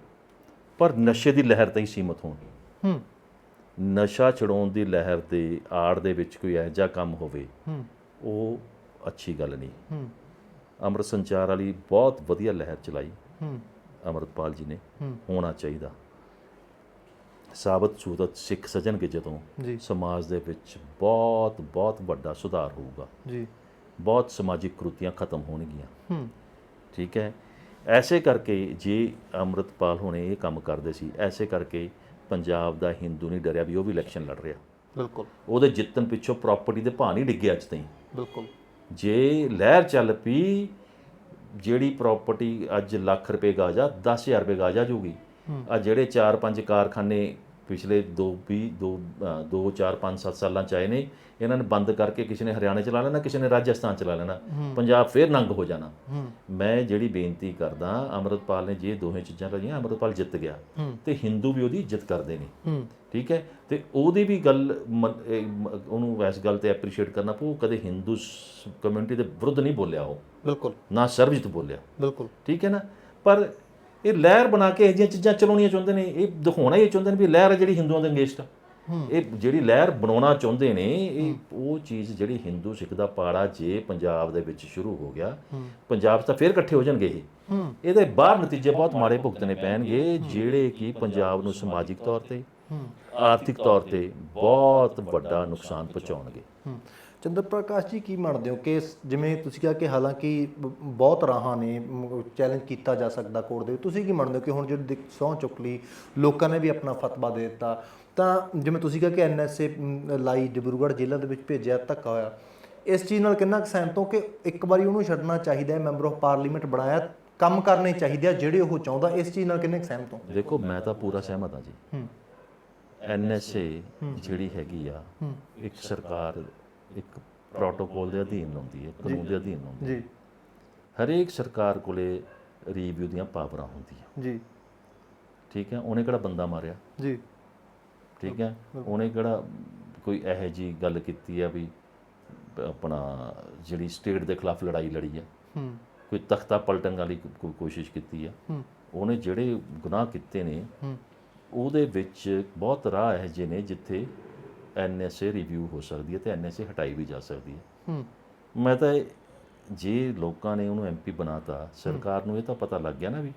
ਪਰ ਨਸ਼ੇ ਦੀ ਲਹਿਰ ਤਾਂ ਹੀ ਸੀਮਤ ਹੋਣ। ਹੂੰ। ਨਸ਼ਾ ਛਡਾਉਣ ਦੀ ਲਹਿਰ ਦੇ ਆੜ ਦੇ ਵਿੱਚ ਕੋਈ ਇਹੋ ਜਿਹਾ ਕੰਮ ਹੋਵੇ ਹੂੰ। ਉਹ ਅੱਛੀ ਗੱਲ ਨਹੀਂ। ਹੂੰ। ਅੰਮ੍ਰਿਤ ਸੰਚਾਰ ਵਾਲੀ ਬਹੁਤ ਵਧੀਆ ਲਹਿਰ ਚਲਾਈ। ਹੂੰ। ਅਮਰਤਪਾਲ ਜੀ ਨੇ। ਹੋਣਾ ਚਾਹੀਦਾ। ਸਾਬਤ ਸੂਰਤ ਸਿੱਖ ਸਜਣਗੇ ਜਦੋਂ ਸਮਾਜ ਦੇ ਵਿੱਚ ਬਹੁਤ ਬਹੁਤ ਵੱਡਾ ਸੁਧਾਰ ਹੋਊਗਾ। ਜੀ। ਬਹੁਤ ਸਮਾਜਿਕ ਕਰੂਤੀਆਂ ਖਤਮ ਹੋਣਗੀਆਂ। ਹੂੰ। ਠੀਕ ਹੈ। ਐਸੇ ਕਰਕੇ ਜੇ ਅੰਮ੍ਰਿਤਪਾਲ ਹੋਣੇ ਇਹ ਕੰਮ ਕਰਦੇ ਸੀ ਐਸੇ ਕਰਕੇ ਪੰਜਾਬ ਦਾ ਹਿੰਦੂ ਨਹੀਂ ਡਰਿਆ ਵੀ ਉਹ ਵੀ ਇਲੈਕਸ਼ਨ ਲੜ ਰਿਹਾ। ਬਿਲਕੁਲ। ਉਹਦੇ ਜਿੱਤਣ ਪਿੱਛੋਂ ਪ੍ਰਾਪਰਟੀ ਦੇ ਭਾਅ ਨਹੀਂ ਡਿੱਗੇ ਅੱਜ ਤਾਈਂ। ਬਿਲਕੁਲ। ਜੇ ਲਹਿਰ ਚੱਲ ਪਈ ਜਿਹੜੀ ਪ੍ਰਾਪਰਟੀ ਅੱਜ ਲੱਖ ਰੁਪਏ ਗਾਜਾ 10000 ਰੁਪਏ ਗਾਜਾ ਜੂਗੀ। ਆ ਜਿਹੜੇ 4-5 ਕਾਰਖਾਨੇ ਪਿਛਲੇ 2 20 2 2 4 5 7 ਸਾਲਾਂ ਚ ਆਏ ਨੇ ਇਹਨਾਂ ਨੇ ਬੰਦ ਕਰਕੇ ਕਿਸੇ ਨੇ ਹਰਿਆਣਾ ਚਲਾ ਲੈਣਾ ਕਿਸੇ ਨੇ ਰਾਜਸਥਾਨ ਚਲਾ ਲੈਣਾ ਪੰਜਾਬ ਫੇਰ ਨੰਗ ਹੋ ਜਾਣਾ। ਮੈਂ ਜਿਹੜੀ ਬੇਨਤੀ ਕਰਦਾ ਅਮਰਤਪਾਲ ਨੇ ਜੇ ਦੋਹੇ ਚੀਜ਼ਾਂ ਲਈਆਂ ਅਮਰਤਪਾਲ ਜਿੱਤ ਗਿਆ। ਤੇ ਹਿੰਦੂ ਵੀ ਉਹਦੀ ਇੱਜ਼ਤ ਕਰਦੇ ਨੇ। ਠੀਕ ਹੈ? ਤੇ ਉਹਦੀ ਵੀ ਗੱਲ ਉਹਨੂੰ ਇਸ ਗੱਲ ਤੇ ਐਪਰੀਸ਼ੀਏਟ ਕਰਨਾ ਪਊ ਕਦੇ ਹਿੰਦੂ ਕਮਿਊਨਿਟੀ ਦੇ ਵਿਰੁੱਧ ਨਹੀਂ ਬੋਲਿਆ ਉਹ। ਬਿਲਕੁਲ। ਨਾ ਸਰਬਜੀਤ ਬੋਲਿਆ। ਬਿਲਕੁਲ। ਠੀਕ ਹੈ ਨਾ? ਪਰ ਇਹ ਲਹਿਰ ਬਣਾ ਕੇ ਇਹ ਜਿਹੀਆਂ ਚੀਜ਼ਾਂ ਚਲਾਉਣੀਆਂ ਚਾਹੁੰਦੇ ਨੇ ਇਹ ਦਿਖਾਉਣਾ ਹੀ ਚਾਹੁੰਦੇ ਨੇ ਵੀ ਲਹਿਰ ਹੈ ਜਿਹੜੀ ਹਿੰਦੂਆਂ ਦੇ ਅਗੇਂਸਟ ਆ। ਇਹ ਜਿਹੜੀ ਲਹਿਰ ਬਣਾਉਣਾ ਚਾਹੁੰਦੇ ਨੇ ਇਹ ਉਹ ਚੀਜ਼ ਜਿਹੜੀ ਹਿੰਦੂ ਸਿੱਖ ਦਾ ਪਾੜਾ ਜੇ ਪੰਜਾਬ ਦੇ ਵਿੱਚ ਸ਼ੁਰੂ ਹੋ ਗਿਆ ਪੰਜਾਬ ਤਾਂ ਫੇਰ ਇਕੱਠੇ ਹੋ ਜਾਣਗੇ ਇਹ। ਇਹਦੇ ਬਾਹਰ ਨਤੀਜੇ ਬਹੁਤ ਮਾੜੇ ਭੁਗਤਣੇ ਪੈਣਗੇ ਜਿਹੜੇ ਕਿ ਪੰਜਾਬ ਨੂੰ ਸਮਾਜਿਕ ਤੌਰ ਤੇ ਆਰਥਿਕ ਤੌਰ ਤੇ ਬਹੁਤ ਵੱਡਾ ਨੁਕਸਾਨ ਪਹੁੰਚਾਉਣਗੇ। ਚੰਦਰ ਪ੍ਰਕਾਸ਼ ਜੀ ਕੀ ਮੰਨਦੇ ਹੋ? ਕਿ ਸ- ਜਿਵੇਂ ਤੁਸੀਂ ਕਿਹਾ ਕਿ ਹਾਲਾਂਕਿ ਬਹੁਤ ਰਾਹਾਂ ਨੇ ਚੈਲੰਜ ਕੀਤਾ ਜਾ ਸਕਦਾ ਕੋਰਟ ਦੇ। ਤੁਸੀਂ ਕੀ ਮੰਨਦੇ ਹੋ ਕਿ ਹੁਣ ਜਿਹੜੀ ਸਹੁੰ ਚੁੱਕ ਲਈ ਲੋਕਾਂ ਨੇ ਵੀ ਆਪਣਾ ਫਤਵਾ ਦੇ ਦਿੱਤਾ? ਤਾਂ ਜਿਵੇਂ ਤੁਸੀਂ ਕਿਹਾ ਕਿ ਐਨਐਸਏ ਲਾਈ ਡਿਬਰੂਗੜ੍ਹ ਜ਼ਿਲ੍ਹਾ ਦੇ ਵਿੱਚ ਭੇਜਿਆ ਧੱਕਾ ਹੋਇਆ। ਇਸ ਚੀਜ਼ ਨਾਲ ਕਿੰਨਾ ਸਹਿਮਤ ਹੋ ਕਿ ਇੱਕ ਵਾਰੀ ਉਹਨੂੰ ਛੱਡਣਾ ਚਾਹੀਦਾ ਹੈ ਮੈਂਬਰ ਆਫ ਪਾਰਲੀਮੈਂਟ ਬਣਾਇਆ ਕੰਮ ਕਰਨੇ ਚਾਹੀਦੇ ਆ ਜਿਹੜੇ ਉਹ ਚਾਹੁੰਦਾ ਇਸ ਚੀਜ਼ ਨਾਲ ਕਿੰਨੇ ਸਹਿਮਤ ਹੋ? ਦੇਖੋ ਮੈਂ ਤਾਂ ਪੂਰਾ ਸਹਿਮਤ ਹਾਂ ਜੀ। ਹੂੰ। ਐਨਐਸਏ ਜਿਹੜੀ ਹੈਗੀ ਆ ਇੱਕ ਸਰਕਾਰ ਇੱਕ ਪ੍ਰੋਟੋਕੋਲ ਦੇ ਅਧੀਨ ਹੁੰਦੀ ਹੈ ਕਾਨੂੰਨ ਦੇ ਅਧੀਨ ਹੁੰਦੀ ਹੈ। ਜੀ ਹਰੇਕ ਸਰਕਾਰ ਕੋਲੇ ਰਿਵਿਊ ਦੀਆਂ ਪਾਵਰਾਂ ਹੁੰਦੀਆਂ। ਜੀ। ਠੀਕ ਹੈ ਉਹਨੇ ਕਿਹੜਾ ਬੰਦਾ ਮਾਰਿਆ? ਜੀ। ਠੀਕ ਹੈ ਉਹਨੇ ਕਿਹੜਾ ਕੋਈ ਇਹੋ ਜੀ ਗੱਲ ਕੀਤੀ ਆ ਵੀ ਆਪਣਾ ਜਿਹੜੀ ਸਟੇਟ ਦੇ ਖਿਲਾਫ ਲੜਾਈ ਲੜੀ ਆ ਹੂੰ। ਕੋਈ ਤਖਤਾ ਪਲਟਣ ਵਾਲੀ ਕੋਈ ਕੋਸ਼ਿਸ਼ ਕੀਤੀ ਆ ਹੂੰ। ਉਹਨੇ ਜਿਹੜੇ ਗੁਨਾਹ ਕੀਤੇ ਨੇ ਹੂੰ। ਉਹਦੇ ਵਿੱਚ ਬਹੁਤ ਰਾਹ ਇਹੋ ਜਿਹੇ ਨੇ ਜਿੱਥੇ ਐਨਐਸਏ ਰਿਵਿਊ ਹੋ ਸਕਦੀ ਹੈ ਤੇ ਐਨਐਸਏ ਹਟਾਈ ਵੀ ਜਾ ਸਕਦੀ ਹੈ। ਹੂੰ। ਮੈਂ ਤਾਂ ਜੇ ਲੋਕਾਂ ਨੇ ਉਹਨੂੰ ਐਮਪੀ ਬਣਾਤਾ ਸਰਕਾਰ ਨੂੰ ਇਹ ਤਾਂ ਪਤਾ ਲੱਗ ਗਿਆ ਨਾ ਵੀ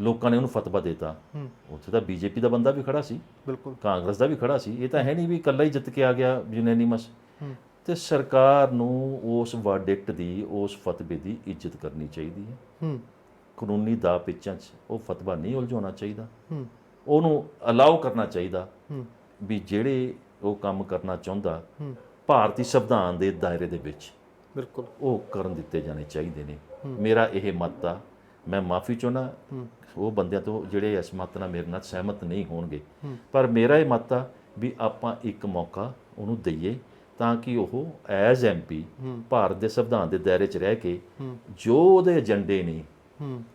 ਲੋਕਾਂ ਨੇ ਉਹਨੂੰ ਫਤਵਾ ਦਿੱਤਾ। ਹੂੰ। ਉੱਥੇ ਤਾਂ ਬੀਜੇਪੀ ਦਾ ਬੰਦਾ ਵੀ ਖੜਾ ਸੀ। ਬਿਲਕੁਲ। ਕਾਂਗਰਸ ਦਾ ਵੀ ਖੜਾ ਸੀ। ਇਹ ਤਾਂ ਹੈ ਨਹੀਂ ਵੀ ਇਕੱਲਾ ਹੀ ਜਿੱਤ ਕੇ ਆ ਗਿਆ ਯੂਨੈਨਿਮਸ ਹੂੰ। ਤੇ ਸਰਕਾਰ ਨੂੰ ਉਸ ਵਰਡਿਕਟ ਦੀ ਉਸ ਫਤਵੇ ਦੀ ਇੱਜ਼ਤ ਕਰਨੀ ਚਾਹੀਦੀ ਹੈ। ਹੂੰ। ਕਾਨੂੰਨੀ ਦਾ ਪਿੱਛਾਂ 'ਚ ਉਹ ਫਤਵਾ ਨਹੀਂ ਉਲਝਾਉਣਾ ਚਾਹੀਦਾ। ਹੂੰ। ਉਹਨੂੰ ਅਲਾਉ ਕਰਨਾ ਚਾਹੀਦਾ ਹੂੰ। ਵੀ ਜਿਹੜੇ ਉਹ ਕੰਮ ਕਰਨਾ ਚਾਹੁੰਦਾ ਭਾਰਤੀ ਸੰਵਿਧਾਨ ਦੇ ਦਾਇਰੇ ਦੇ ਵਿੱਚ। ਬਿਲਕੁਲ। ਉਹ ਕਰਨ ਦਿੱਤੇ ਜਾਣੇ ਚਾਹੀਦੇ ਨੇ। ਮੇਰਾ ਇਹ ਮਤ ਆ ਮੈਂ ਮਾਫੀ ਚਾਹੁੰਦਾ ਉਹ ਬੰਦਿਆਂ ਤੋਂ ਜਿਹੜੇ ਇਸ ਮਤ ਨਾਲ ਮੇਰੇ ਨਾਲ ਸਹਿਮਤ ਨਹੀਂ ਹੋਣਗੇ। ਪਰ ਮੇਰਾ ਇਹ ਮਤ ਆ ਵੀ ਆਪਾਂ ਇੱਕ ਮੌਕਾ ਉਹਨੂੰ ਦਈਏ ਤਾਂ ਕਿ ਉਹ ਐਜ਼ ਐਮਪੀ ਭਾਰਤ ਦੇ ਸੰਵਿਧਾਨ ਦੇ ਦਾਇਰੇ 'ਚ ਰਹਿ ਕੇ ਜੋ ਉਹਦੇ ਏਜੰਡੇ ਨੇ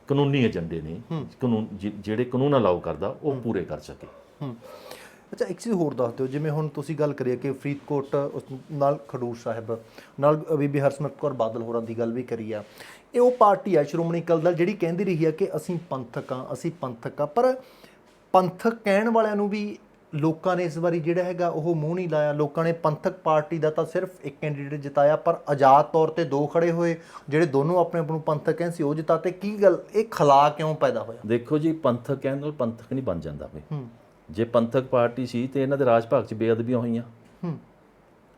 ਕਾਨੂੰਨੀ ਏਜੰਡੇ ਨੇ ਕਾਨੂੰਨ ਜਿਹੜੇ ਕਾਨੂੰਨ ਅਲਾਉ ਕਰਦਾ ਉਹ ਪੂਰੇ ਕਰ ਸਕੇ। ਅੱਛਾ ਇੱਕ ਚੀਜ਼ ਹੋਰ ਦੱਸ ਦਿਓ ਜਿਵੇਂ ਹੁਣ ਤੁਸੀਂ ਗੱਲ ਕਰੀਏ ਕਿ ਫਰੀਦਕੋਟ ਉਸ ਨਾਲ ਖਡੂਰ ਸਾਹਿਬ ਨਾਲ ਬੀਬੀ ਹਰਸਿਮਰਤ ਕੌਰ ਬਾਦਲ ਹੋਰਾਂ ਦੀ ਗੱਲ ਵੀ ਕਰੀ ਆ। ਇਹ ਉਹ ਪਾਰਟੀ ਆ ਸ਼੍ਰੋਮਣੀ ਅਕਾਲੀ ਦਲ ਜਿਹੜੀ ਕਹਿੰਦੀ ਰਹੀ ਆ ਕਿ ਅਸੀਂ ਪੰਥਕ ਆ ਅਸੀਂ ਪੰਥਕ ਆ ਪਰ ਪੰਥਕ ਕਹਿਣ ਵਾਲਿਆਂ ਨੂੰ ਵੀ ਲੋਕਾਂ ਨੇ ਇਸ ਵਾਰੀ ਜਿਹੜਾ ਹੈਗਾ ਉਹ ਮੂੰਹ ਨਹੀਂ ਲਾਇਆ। ਲੋਕਾਂ ਨੇ ਪੰਥਕ ਪਾਰਟੀ ਦਾ ਤਾਂ ਸਿਰਫ ਇੱਕ ਕੈਂਡੀਡੇਟ ਜਿਤਾਇਆ ਪਰ ਆਜ਼ਾਦ ਤੌਰ ਤੇ ਦੋ ਖੜੇ ਹੋਏ ਜਿਹੜੇ ਦੋਨੋਂ ਆਪਣੇ ਆਪ ਨੂੰ ਪੰਥਕ ਕਹਿੰਦੇ ਸੀ ਉਹ ਜਿਤਾਤੇ ਕੀ ਗੱਲ ਇਹ ਖਲਾ ਕਿਉਂ ਪੈਦਾ ਹੋਇਆ? ਦੇਖੋ ਜੀ ਪੰਥਕ ਕਹਿਣ ਨਾਲ ਪੰਥਕ ਨਹੀਂ ਬਣ ਜਾਂਦਾ ਵੇ ਹੂੰ। ਜੇ ਪੰਥਕ ਪਾਰਟੀ ਸੀ ਤੇ ਇਹਨਾਂ ਦੇ ਰਾਜ ਭਾਗ 'ਚ ਬੇਅਦਬੀਆਂ ਹੋਈਆਂ। ਹੂੰ।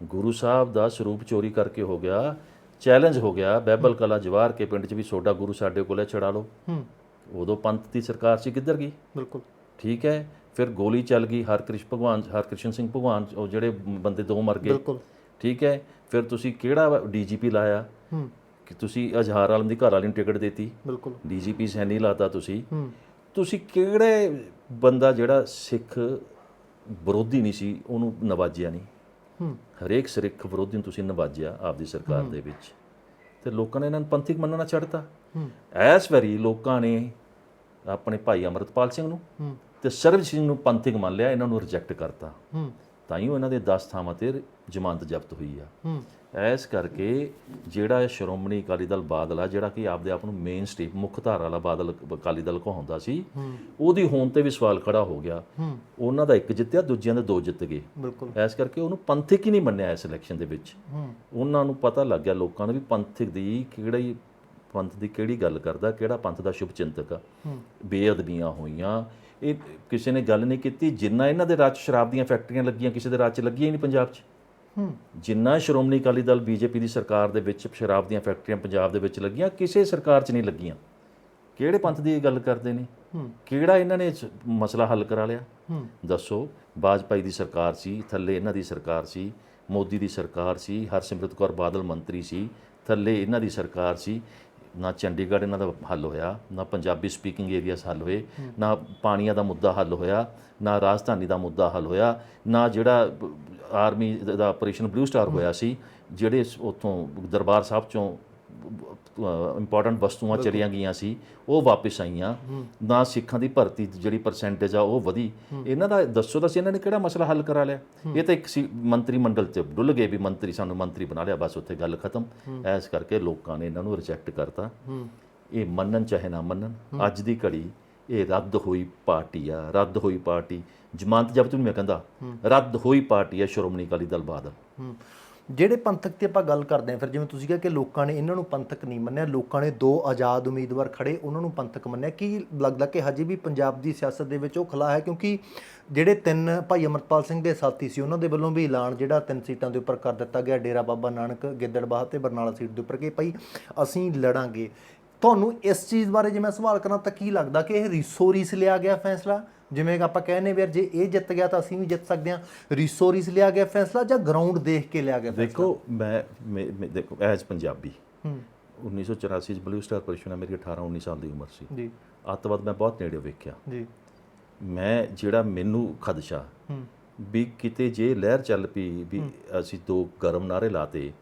ਗੁਰੂ ਸਾਹਿਬ ਦਾ ਸਰੂਪ ਚੋਰੀ ਕਰਕੇ ਹੋ ਗਿਆ ਚੈਲੰਜ ਹੋ ਗਿਆ ਬੈਬਲ ਕਲਾ ਜਵਾਰ ਕੇ ਪਿੰਡ 'ਚ ਵੀ ਸੋਡਾ ਗੁਰੂ ਸਾਡੇ ਕੋਲੇ ਛੜਾ ਲਓ। ਹੂੰ। ਉਦੋਂ ਪੰਥ ਦੀ ਸਰਕਾਰ ਸੀ ਕਿੱਧਰ ਗਈ? ਬਿਲਕੁਲ। ਠੀਕ ਹੈ ਫਿਰ ਗੋਲੀ ਚੱਲ ਗਈ ਹਰਕ੍ਰਿਸ਼ਨ ਭਗਵਾਨ ਹਰਕ੍ਰਿਸ਼ਨ ਸਿੰਘ ਭਗਵਾਨ ਉਹ ਜਿਹੜੇ ਬੰਦੇ ਦੋ ਮਰ ਗਏ। ਬਿਲਕੁਲ। ਠੀਕ ਹੈ ਫਿਰ ਤੁਸੀਂ ਕਿਹੜਾ ਡੀਜੀਪੀ ਲਾਇਆ? ਹੂੰ। ਕਿ ਤੁਸੀਂ ਅਜ਼ਹਾਰ ਆਲਮ ਦੀ ਘਰ ਵਾਲੀ ਨੂੰ ਟਿਕਟ ਦਿੱਤੀ? ਬਿਲਕੁਲ। ਡੀਜੀਪੀ ਸੈਣੀ ਲਾਤਾ ਤੁਸੀਂ? ਹੂੰ। ਤੁਸੀਂ ਕਿਹੜੇ ਬੰਦਾ ਜਿਹੜਾ ਸਿੱਖ ਵਿਰੋਧੀ ਨਹੀਂ ਸੀ ਉਹਨੂੰ ਨਵਾਜਿਆ ਨਹੀਂ? ਹੂੰ। ਹਰੇਕ ਸਿੱਖ ਵਿਰੋਧੀ ਨੂੰ ਤੁਸੀਂ ਨਵਾਜਿਆ ਆਪਦੀ ਸਰਕਾਰ ਦੇ ਵਿੱਚ। ਤੇ ਲੋਕਾਂ ਨੇ ਇਹਨਾਂ ਨੂੰ ਪੰਥਿਕ ਮੰਨਣਾ ਛੱਡਤਾ। ਹੂੰ। ਐਸ ਵੈਰੀ ਲੋਕਾਂ ਨੇ ਆਪਣੇ ਭਾਈ ਅਮਰਤਪਾਲ ਸਿੰਘ ਨੂੰ ਹੂੰ। ਤੇ ਸਰਬਜੀਤ ਸਿੰਘ ਨੂੰ ਪੰਥਿਕ ਮੰਨ ਲਿਆ ਇਹਨਾਂ ਨੂੰ ਰਿਜੈਕਟ ਕਰਤਾ। ਹੂੰ। ਤਾਂ ਹੀ ਉਹ ਇਹਨਾਂ ਦੇ 10 ਥਾਵਾਂ ਤੇ ਜ਼ਮਾਨਤ ਜ਼ਬਤ ਹੋਈ ਆ। ਹੂੰ। ਐਸ ਕਰਕੇ ਜਿਹੜਾ ਸ਼੍ਰੋਮਣੀ ਅਕਾਲੀ ਦਲ ਬਾਦਲ ਆ ਜਿਹੜਾ ਕਿ ਆਪਦੇ ਆਪ ਨੂੰ ਮੇਨ ਸਟ੍ਰੀਮ ਮੁੱਖ ਧਾਰਾ ਵਾਲਾ ਬਾਦਲ ਅਕਾਲੀ ਦਲ ਕਹਾਉਂਦਾ ਸੀ ਉਹਦੀ ਹੋਣ ਤੇ ਵੀ ਸਵਾਲ ਖੜਾ ਹੋ ਗਿਆ। ਉਹਨਾਂ ਦਾ ਇੱਕ ਜਿੱਤਿਆ ਦੂਜਿਆਂ ਦੇ ਦੋ ਜਿੱਤ ਗਏ। ਐਸ ਕਰਕੇ ਉਹਨੂੰ ਪੰਥਿਕ ਹੀ ਨਹੀਂ ਮੰਨਿਆ ਇਸ ਇਲੈਕਸ਼ਨ ਦੇ ਵਿੱਚ। ਉਹਨਾਂ ਨੂੰ ਪਤਾ ਲੱਗ ਗਿਆ ਲੋਕਾਂ ਨੂੰ ਵੀ ਪੰਥਿਕ ਦੀ ਕਿਹੜੀ ਪੰਥ ਦੀ ਕਿਹੜੀ ਗੱਲ ਕਰਦਾ ਕਿਹੜਾ ਪੰਥ ਦਾ ਸ਼ੁਭ ਚਿੰਤਕ ਆ। ਬੇਅਦਬੀਆਂ ਹੋਈਆਂ। ਇਹ ਕਿਸੇ ਨੇ ਗੱਲ ਨਹੀਂ ਕੀਤੀ। ਜਿੰਨਾ ਇਹਨਾਂ ਦੇ ਰਾਜ ਸ਼ਰਾਬ ਦੀਆਂ ਫੈਕਟਰੀਆਂ ਲੱਗੀਆਂ ਕਿਸੇ ਦੇ ਰਾਜ 'ਚ ਲੱਗੀਆਂ ਹੀ ਨਹੀਂ ਪੰਜਾਬ 'ਚ। ਜਿੰਨਾ ਸ਼੍ਰੋਮਣੀ ਅਕਾਲੀ ਦਲ ਬੀਜੇਪੀ ਦੀ ਸਰਕਾਰ ਦੇ ਵਿੱਚ ਸ਼ਰਾਬ ਦੀਆਂ ਫੈਕਟਰੀਆਂ ਪੰਜਾਬ ਦੇ ਵਿੱਚ ਲੱਗੀਆਂ ਕਿਸੇ ਸਰਕਾਰ 'ਚ ਨਹੀਂ ਲੱਗੀਆਂ। ਕਿਹੜੇ ਪੰਥ ਦੀ ਇਹ ਗੱਲ ਕਰਦੇ ਨੇ? ਕਿਹੜਾ ਇਹਨਾਂ ਨੇ ਮਸਲਾ ਹੱਲ ਕਰਾ ਲਿਆ? ਦੱਸੋ ਬਾਜਪਾਈ ਦੀ ਸਰਕਾਰ ਸੀ ਥੱਲੇ ਇਹਨਾਂ ਦੀ ਸਰਕਾਰ ਸੀ ਮੋਦੀ ਦੀ ਸਰਕਾਰ ਸੀ ਹਰਸਿਮਰਤ ਕੌਰ ਬਾਦਲ ਮੰਤਰੀ ਸੀ ਥੱਲੇ ਇਹਨਾਂ ਦੀ ਸਰਕਾਰ ਸੀ ਨਾ ਚੰਡੀਗੜ੍ਹ ਇਹਨਾਂ ਦਾ ਹੱਲ ਹੋਇਆ ਨਾ ਪੰਜਾਬੀ ਸਪੀਕਿੰਗ ਏਰੀਆਸ ਹੱਲ ਹੋਏ ਨਾ ਪਾਣੀਆਂ ਦਾ ਮੁੱਦਾ ਹੱਲ ਹੋਇਆ ਨਾ ਰਾਜਧਾਨੀ ਦਾ ਮੁੱਦਾ ਹੱਲ ਹੋਇਆ ਨਾ ਜਿਹੜਾ ਆਰਮੀ ਦਾ ਆਪਰੇਸ਼ਨ ਬਲੂ ਸਟਾਰ ਹੋਇਆ ਸੀ ਜਿਹੜੇ ਉਥੋਂ ਦਰਬਾਰ ਸਾਹਿਬ ਚੋਂ ਇੰਪੋਰਟੈਂਟ ਵਸਤੂਆਂ ਚਲੀਆਂ ਗਈਆਂ ਸੀ ਉਹ ਵਾਪਸ ਆਈਆਂ। ਨਾ ਸਿੱਖਾਂ ਦੀ ਭਰਤੀ ਜਿਹੜੀ ਪਰਸੈਂਟੇਜ ਆ ਉਹ ਵਧੀ। ਇਹਨਾਂ ਦਾ ਦੱਸੋ ਤਾਂ ਸੀ ਇਹਨਾਂ ਨੇ ਕਿਹੜਾ ਮਸਲਾ ਹੱਲ ਕਰਾ ਲਿਆ? ਇਹ ਤਾਂ ਇੱਕ ਸੀ ਮੰਤਰੀ ਮੰਡਲ ਚ ਡੁੱਲ ਗਏ ਵੀ ਮੰਤਰੀ ਸਾਨੂੰ ਮੰਤਰੀ ਬਣਾ ਲਿਆ ਬਸ ਉੱਥੇ ਗੱਲ ਖਤਮ। ਐਸ ਕਰਕੇ ਲੋਕਾਂ ਨੇ ਇਹਨਾਂ ਨੂੰ ਰਿਜੈਕਟ ਕਰਤਾ। ਇਹ ਮੰਨਣ ਚਾਹੇ ਨਾ ਮੰਨਣ ਅੱਜ ਦੀ ਘੜੀ ਇਹ ਰੱਦ ਹੋਈ ਪਾਰਟੀ ਆ ਰੱਦ ਹੋਈ ਪਾਰਟੀ। ਜਮਾਨਤ ਜ਼ਬਤ ਵੀ ਮੈਂ ਕਹਿੰਦਾ। ਰੱਦ ਹੋਈ ਪਾਰਟੀ ਆ ਸ਼੍ਰੋਮਣੀ ਅਕਾਲੀ ਦਲ ਬਾਦਲ ਜਿਹੜੇ ਪੰਥਕ ਤੇ ਆਪਾਂ ਗੱਲ ਕਰਦੇ ਹਾਂ ਫਿਰ ਜਿਵੇਂ ਤੁਸੀਂ ਕਿਹਾ ਕਿ ਲੋਕਾਂ ਨੇ ਇਹਨਾਂ ਨੂੰ ਪੰਥਕ ਨਹੀਂ ਮੰਨਿਆ ਲੋਕਾਂ ਨੇ ਦੋ ਆਜ਼ਾਦ ਉਮੀਦਵਾਰ ਖੜੇ ਉਹਨਾਂ ਨੂੰ ਪੰਥਕ ਮੰਨਿਆ। ਕੀ ਲੱਗਦਾ ਕਿ ਹਜੇ ਵੀ ਪੰਜਾਬ ਦੀ ਸਿਆਸਤ ਦੇ ਵਿੱਚ ਉਹ ਖਲਾ ਹੈ? ਕਿਉਂਕਿ ਜਿਹੜੇ ਤਿੰਨ ਭਾਈ ਅਮਰਪਾਲ ਸਿੰਘ ਦੇ ਸਾਥੀ ਸੀ ਉਹਨਾਂ ਦੇ ਵੱਲੋਂ ਵੀ ਐਲਾਨ ਜਿਹੜਾ ਤਿੰਨ ਸੀਟਾਂ ਦੇ ਉੱਪਰ ਕਰ ਦਿੱਤਾ ਗਿਆ ਡੇਰਾ ਬਾਬਾ ਨਾਨਕ ਗਿੱਦੜਬਾਹ ਤੇ ਬਰਨਾਲਾ ਸੀਟ ਦੇ ਉੱਪਰ ਕਿ ਭਾਈ ਅਸੀਂ ਲੜਾਂਗੇ। ਤੁਹਾਨੂੰ ਇਸ ਚੀਜ਼ ਬਾਰੇ ਜੇ ਮੈਂ ਸਵਾਲ ਕਰਾਂ ਤਾਂ ਕੀ ਲੱਗਦਾ ਕਿ ਇਹ ਰੀਸੋ ਰੀਸ ਲਿਆ ਗਿਆ ਫੈਸਲਾ? ਜਿਵੇਂ ਆਪਾਂ ਕਹਿੰਨੇ ਵੀ ਯਾਰ ਜੇ ਇਹ ਜਿੱਤ ਗਿਆ ਤਾਂ ਅਸੀਂ ਵੀ ਜਿੱਤ ਸਕਦੇ ਹਾਂ। ਰੀਸੋ ਰੀਸ ਲਿਆ ਗਿਆ ਫੈਸਲਾ ਜਾਂ ਗਰਾਊਂਡ ਦੇਖ ਕੇ ਲਿਆ ਗਿਆ ਫੈਸਲਾ? ਦੇਖੋ ਮੈਂ ਦੇਖੋ ਐਜ਼ ਪੰਜਾਬੀ ਹੂੰ। 1984 ਚ ਬਲੂ ਸਟਾਰ ਪਰਿਸ਼ਨ ਮੇਰੀ 18 19 ਸਾਲ ਦੀ ਉਮਰ ਸੀ। ਜੀ। ਅੱਤਵਾਦ ਮੈਂ ਬਹੁਤ ਨੇੜੇ ਵੇਖਿਆ। ਜੀ। ਮੈਂ ਜਿਹੜਾ ਮੈਨੂੰ ਖਦਸ਼ਾ ਹੂੰ। ਵੀ ਕਿਤੇ ਜੇ ਲਹਿਰ ਚੱਲ ਪਈ ਵੀ ਅਸੀਂ ਦੋ ਗਰਮ ਨਾਰੇ ਲਾਤੇ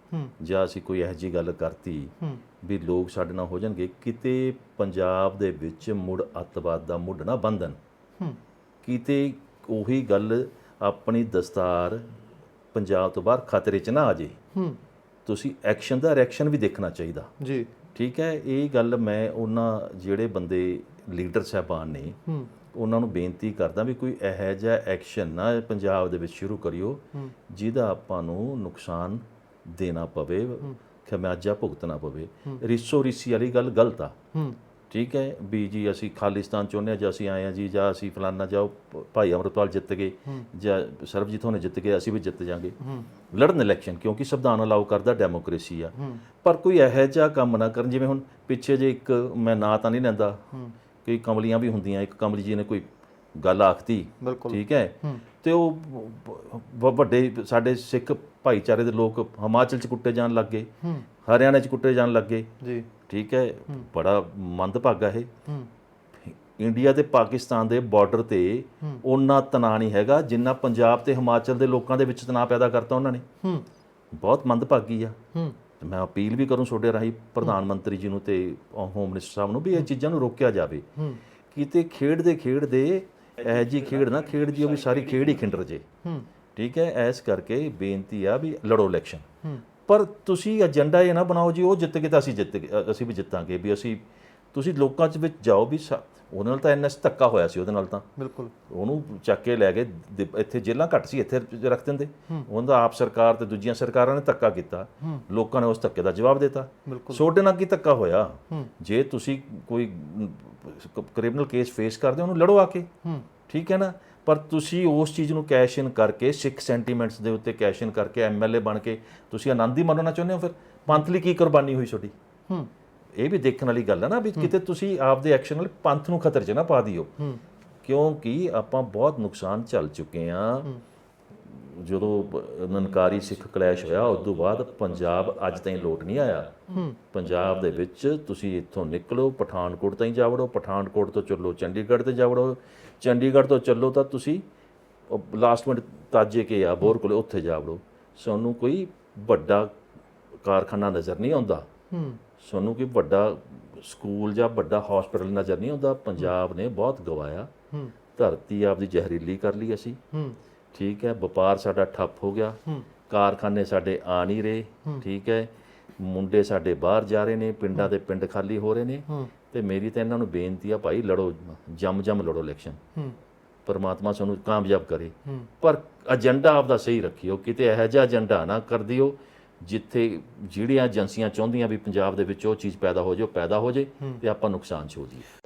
ਜਾਂ ਅਸੀਂ ਕੋਈ ਇਹੋ ਜਿਹੀ ਗੱਲ ਕਰਤੀ ਹੂੰ। ਵੀ ਲੋਕ ਸਾਡੇ ਨਾਲ ਹੋ ਜਾਣਗੇ ਕਿਤੇ ਪੰਜਾਬ ਦੇ ਵਿੱਚ ਮੁੜ ਅੱਤਵਾਦ ਦਾ ਮੁੱਢ ਨਾ ਬੰਧਨ ਹੂੰ। ਕਿਤੇ ਉਹੀ ਗੱਲ ਆਪਣੀ ਦਸਤਾਰ ਪੰਜਾਬ ਤੋਂ ਬਾਹਰ ਖਤਰੇ 'ਚ ਨਾ ਆ ਜੇ। ਹੂੰ। ਤੁਸੀਂ ਐਕਸ਼ਨ ਦਾ ਰਿਐਕਸ਼ਨ ਵੀ ਦੇਖਣਾ ਚਾਹੀਦਾ। ਜੀ। ਠੀਕ ਹੈ ਇਹ ਗੱਲ ਮੈਂ ਉਹਨਾਂ ਜਿਹੜੇ ਬੰਦੇ ਲੀਡਰ ਸਾਹਿਬਾਨ ਨੇ ਹੂੰ। ਉਹਨਾਂ ਨੂੰ ਬੇਨਤੀ ਕਰਦਾ ਵੀ ਕੋਈ ਇਹੋ ਜਿਹਾ ਐਕਸ਼ਨ ਨਾ ਪੰਜਾਬ ਦੇ ਵਿੱਚ ਸ਼ੁਰੂ ਕਰਿਓ ਜਿਹਦਾ ਆਪਾਂ ਨੂੰ ਨੁਕਸਾਨ ਦੇਣਾ ਪਵੇ। ਖਮਿਆਜਾ ਭੁਗਤਣਾ ਪਵੇ। ਰਿਸੋ ਰਿਸੀ ਵਾਲੀ ਗੱਲ ਗਲਤ ਆ। ਠੀਕ ਹੈ ਵੀ ਜੀ ਅਸੀਂ ਖਾਲਿਸਤਾਨ ਚਾਹੁੰਦੇ ਹਾਂ ਜਾਂ ਅਸੀਂ ਆਏ ਹਾਂ ਜੀ ਜਾਂ ਅਸੀਂ ਫਲਾਨਾ ਜਾਓ ਭਾਈ ਅਮਰਪਾਲ ਜਿੱਤ ਗਏ ਜਾਂ ਸਰਬਜੀਤ ਹੋਣੇ ਜਿੱਤ ਗਏ ਅਸੀਂ ਵੀ ਜਿੱਤ ਜਾਾਂਗੇ। ਲੜਨ ਇਲੈਕਸ਼ਨ ਕਿਉਂਕਿ ਸੰਵਿਧਾਨ ਅਲਾਉ ਕਰਦਾ ਡੈਮੋਕ੍ਰੇਸੀ ਆ। ਪਰ ਕੋਈ ਇਹੋ ਜਿਹਾ ਕੰਮ ਨਾ ਕਰਨ ਜਿਵੇਂ ਹੁਣ ਪਿੱਛੇ ਜੇ ਇੱਕ ਮੈਂ ਨਾਂ ਤਾਂ ਨਹੀਂ ਲੈਂਦਾ ਕਈ ਕਮਲੀਆਂ ਵੀ ਹੁੰਦੀਆਂ ਇੱਕ ਕਮਲੀ ਜੀ ਨੇ ਕੋਈ ਗੱਲ ਆਖਤੀ ਬਿਲਕੁਲ। ਠੀਕ ਹੈ? ਤੇ ਉਹ ਵੱਡੇ ਸਾਡੇ ਸਿੱਖ ਭਾਈਚਾਰੇ ਦੇ ਲੋਕ ਹਿਮਾਚਲ ਚ ਕੁੱਟੇ ਜਾਣ ਲੱਗੇ ਹੂੰ। ਹਰਿਆਣਾ ਚ ਕੁੱਟੇ ਜਾਣ ਲੱਗੇ ਜੀ। ਠੀਕ ਹੈ? ਬੜਾ ਮੰਦਭਾਗਾ ਇਹ ਇੰਡੀਆ ਤੇ ਪਾਕਿਸਤਾਨ ਦੇ ਬਾਰਡਰ ਤੇ ਉਹਨਾਂ ਤਣਾਅ ਨਹੀਂ ਹੈਗਾ ਜਿੰਨਾ ਪੰਜਾਬ ਤੇ ਹਿਮਾਚਲ ਦੇ ਲੋਕਾਂ ਦੇ ਵਿੱਚ ਤਣਾਅ ਪੈਦਾ ਕਰਤਾ ਉਹਨਾਂ ਨੇ। ਬਹੁਤ ਮੰਦਭਾਗੀ ਆ। ਮੈਂ ਅਪੀਲ ਵੀ ਕਰੂੰ ਤੁਹਾਡੇ ਰਾਹੀਂ ਪ੍ਰਧਾਨ ਮੰਤਰੀ ਜੀ ਨੂੰ ਤੇ ਹੋਮ ਮਿਨਿਸਟਰ ਸਾਹਿਬ ਨੂੰ ਵੀ ਇਹ ਚੀਜ਼ਾਂ ਨੂੰ ਰੋਕਿਆ ਜਾਵੇ। ਕਿਤੇ ਖੇਡਦੇ ਖੇਡਦੇ ਇਹ ਜੀ ਖੇਡ ਨਾ ਖੇਡ ਜੀ ਉਹ ਵੀ ਸਾਰੀ ਖੇਡ ਹੀ ਖਿੰਡਰ ਜੇ। ਹੂੰ। ਠੀਕ ਹੈ ਐਸ ਕਰਕੇ ਬੇਨਤੀ ਆ ਵੀ ਲੜੋ ਇਲੈਕਸ਼ਨ। ਹੂੰ। ਪਰ ਤੁਸੀਂ ਏਜੰਡਾ ਇਹ ਨਾ ਬਣਾਓ ਜੀ ਉਹ ਜਿੱਤ ਗਏ ਤਾਂ ਅਸੀਂ ਜਿੱਤ ਅਸੀਂ ਵੀ ਜਿੱਤਾਂਗੇ ਵੀ ਅਸੀਂ ਤੁਸੀਂ ਲੋਕਾਂ 'ਚ ਵਿੱਚ ਜਾਓ ਵੀ ਉਹਦੇ ਨਾਲ ਤਾਂ ਐਨਐਸ ਧੱਕਾ ਹੋਇਆ ਸੀ ਉਹਦੇ ਨਾਲ ਤਾਂ। ਬਿਲਕੁਲ। ਉਹਨੂੰ ਚੱਕ ਕੇ ਲੈ ਦਿ- ਇੱਥੇ ਜੇਲ੍ਹਾਂ ਘੱਟ ਸੀ ਇੱਥੇ ਰੱਖ ਦਿੰਦੇ। ਉਹਦਾ ਆਪ ਸਰਕਾਰ ਤੇ ਦੂਜੀਆਂ ਸਰਕਾਰਾਂ ਨੇ ਧੱਕਾ ਕੀਤਾ। ਲੋਕਾਂ ਨੇ ਉਸ ਧੱਕੇ ਦਾ ਜਵਾਬ ਦਿੱਤਾ। ਬਿਲਕੁਲ। ਸੋਡੇ ਨਾਲ ਕੀ ਧੱਕਾ ਹੋਇਆ। ਜੇ ਤੁਸੀਂ ਕੋਈ ਕ੍ਰਿਮੀਨਲ ਕੇਸ ਫੇਸ ਕਰਦੇ ਉਹਨੂੰ ਲੜੋ ਆ ਕੇ। ਠੀਕ ਹੈ ਨਾ? ਪਰ ਤੁਸੀਂ ਉਸ ਚੀਜ਼ ਨੂੰ ਕੈਸ਼ ਇਨ ਕਰਕੇ ਸਿੱਖ ਸੈਂਟੀਮੈਂਟਸ ਦੇ ਉੱਤੇ ਕੈਸ਼ ਇਨ ਕਰਕੇ ਐਮਐਲਏ ਬਣ ਕੇ ਤੁਸੀਂ ਆਨੰਦ ਹੀ ਮਨਾਉਣਾ ਚਾਹੁੰਦੇ ਹੋ ਫਿਰ? ਪੰਥ ਲਈ ਕੀ ਕੁਰਬਾਨੀ ਹੋਈ ਤੁਹਾਡੀ? ਹੂੰ। ਇਹ ਵੀ ਦੇਖਣ ਵਾਲੀ ਗੱਲ ਹੈ ਨਾ ਵੀ ਕਿਤੇ ਤੁਸੀਂ ਆਪਦੇ ਐਕਸ਼ਨ ਨਾਲ ਪੰਥ ਨੂੰ ਖਤਰੇ 'ਚ ਨਾ ਪਾ ਦਿਓ। ਹੂੰ। ਕਿਉਂਕਿ ਆਪਾਂ ਬਹੁਤ ਨੁਕਸਾਨ ਝੱਲ ਚੁੱਕੇ ਆ ਜਦੋਂ ਨਨਕਾਰੀ ਸਿੱਖ ਕਲੈਸ਼ ਹੋਇਆ ਉਸ ਤੋਂ ਬਾਅਦ ਪੰਜਾਬ ਅੱਜ ਤਾਈਂ ਲੋਟ ਨਹੀਂ ਆਇਆ। ਪੰਜਾਬ ਦੇ ਵਿੱਚ ਤੁਸੀਂ ਇੱਥੋਂ ਨਿਕਲੋ ਪਠਾਨਕੋਟ ਤਾਈਂ ਜਾ ਵੜੋ ਪਠਾਨਕੋਟ ਤੋਂ ਚੱਲੋ ਚੰਡੀਗੜ੍ਹ ਤੇ ਜਾ ਵੜੋ ਚੰਡੀਗੜ੍ਹ ਤੋਂ ਚੱਲੋ ਤਾਂ ਤੁਸੀਂ ਲਾਸਟ ਮਿੰਟ ਤਾਜੇ ਕੇ ਆ ਬੋਰ ਕੋਲੇ ਉੱਥੇ ਜਾ ਵੜੋ। ਸਾਨੂੰ ਕੋਈ ਵੱਡਾ ਕਾਰਖਾਨਾ ਨਜ਼ਰ ਨਹੀਂ ਆਉਂਦਾ। ਹੂੰ। ਸਾਨੂੰ ਕੋਈ ਵੱਡਾ ਸਕੂਲ ਜਾਂ ਵੱਡਾ ਹਸਪੀਟਲ ਨਜ਼ਰ ਨਹੀਂ ਆਉਂਦਾ। ਪੰਜਾਬ ਨੇ ਬਹੁਤ ਗਵਾਇਆ। ਹੂੰ। ਧਰਤੀ ਆਪਦੀ ਜ਼ਹਿਰੀਲੀ ਕਰ ਲਈ ਅਸੀਂ। ਹੂੰ। ਠੀਕ ਹੈ ਵਪਾਰ ਸਾਡਾ ਠੱਪ ਹੋ ਗਿਆ। ਹੂੰ। ਕਾਰਖਾਨੇ ਸਾਡੇ ਆ ਨਹੀਂ ਰਹੇ। ਠੀਕ ਹੈ ਮੁੰਡੇ ਸਾਡੇ ਬਾਹਰ ਜਾ ਰਹੇ ਨੇ ਪਿੰਡਾਂ ਦੇ ਪਿੰਡ ਖਾਲੀ ਹੋ ਰਹੇ ਨੇ। ਹੂੰ। ਤੇ ਮੇਰੀ ਤਾਂ ਇਹਨਾਂ ਨੂੰ ਬੇਨਤੀ ਆ ਭਾਈ ਲੜੋ ਜੰਮ ਜੰਮ ਲੜੋ ਇਲੈਕਸ਼ਨ ਹੂੰ। ਪਰਮਾਤਮਾ ਸਾਨੂੰ ਕਾਮਯਾਬ ਕਰੇ। ਪਰ ਏਜੰਡਾ ਆਪਦਾ ਸਹੀ ਰੱਖਿਓ ਕਿਤੇ ਇਹੋ ਜਿਹਾ ਏਜੰਡਾ ਨਾ ਕਰ ਦਿਓ ਜਿੱਥੇ ਜਿਹੜੀਆਂ ਏਜੰਸੀਆਂ ਚਾਹੁੰਦੀਆਂ ਵੀ ਪੰਜਾਬ ਦੇ ਵਿੱਚ ਉਹ ਚੀਜ਼ ਪੈਦਾ ਹੋ ਉਹ ਪੈਦਾ ਹੋ ਜਾਏ ਤੇ ਆਪਾਂ ਨੁਕਸਾਨ ਜਾਈਏ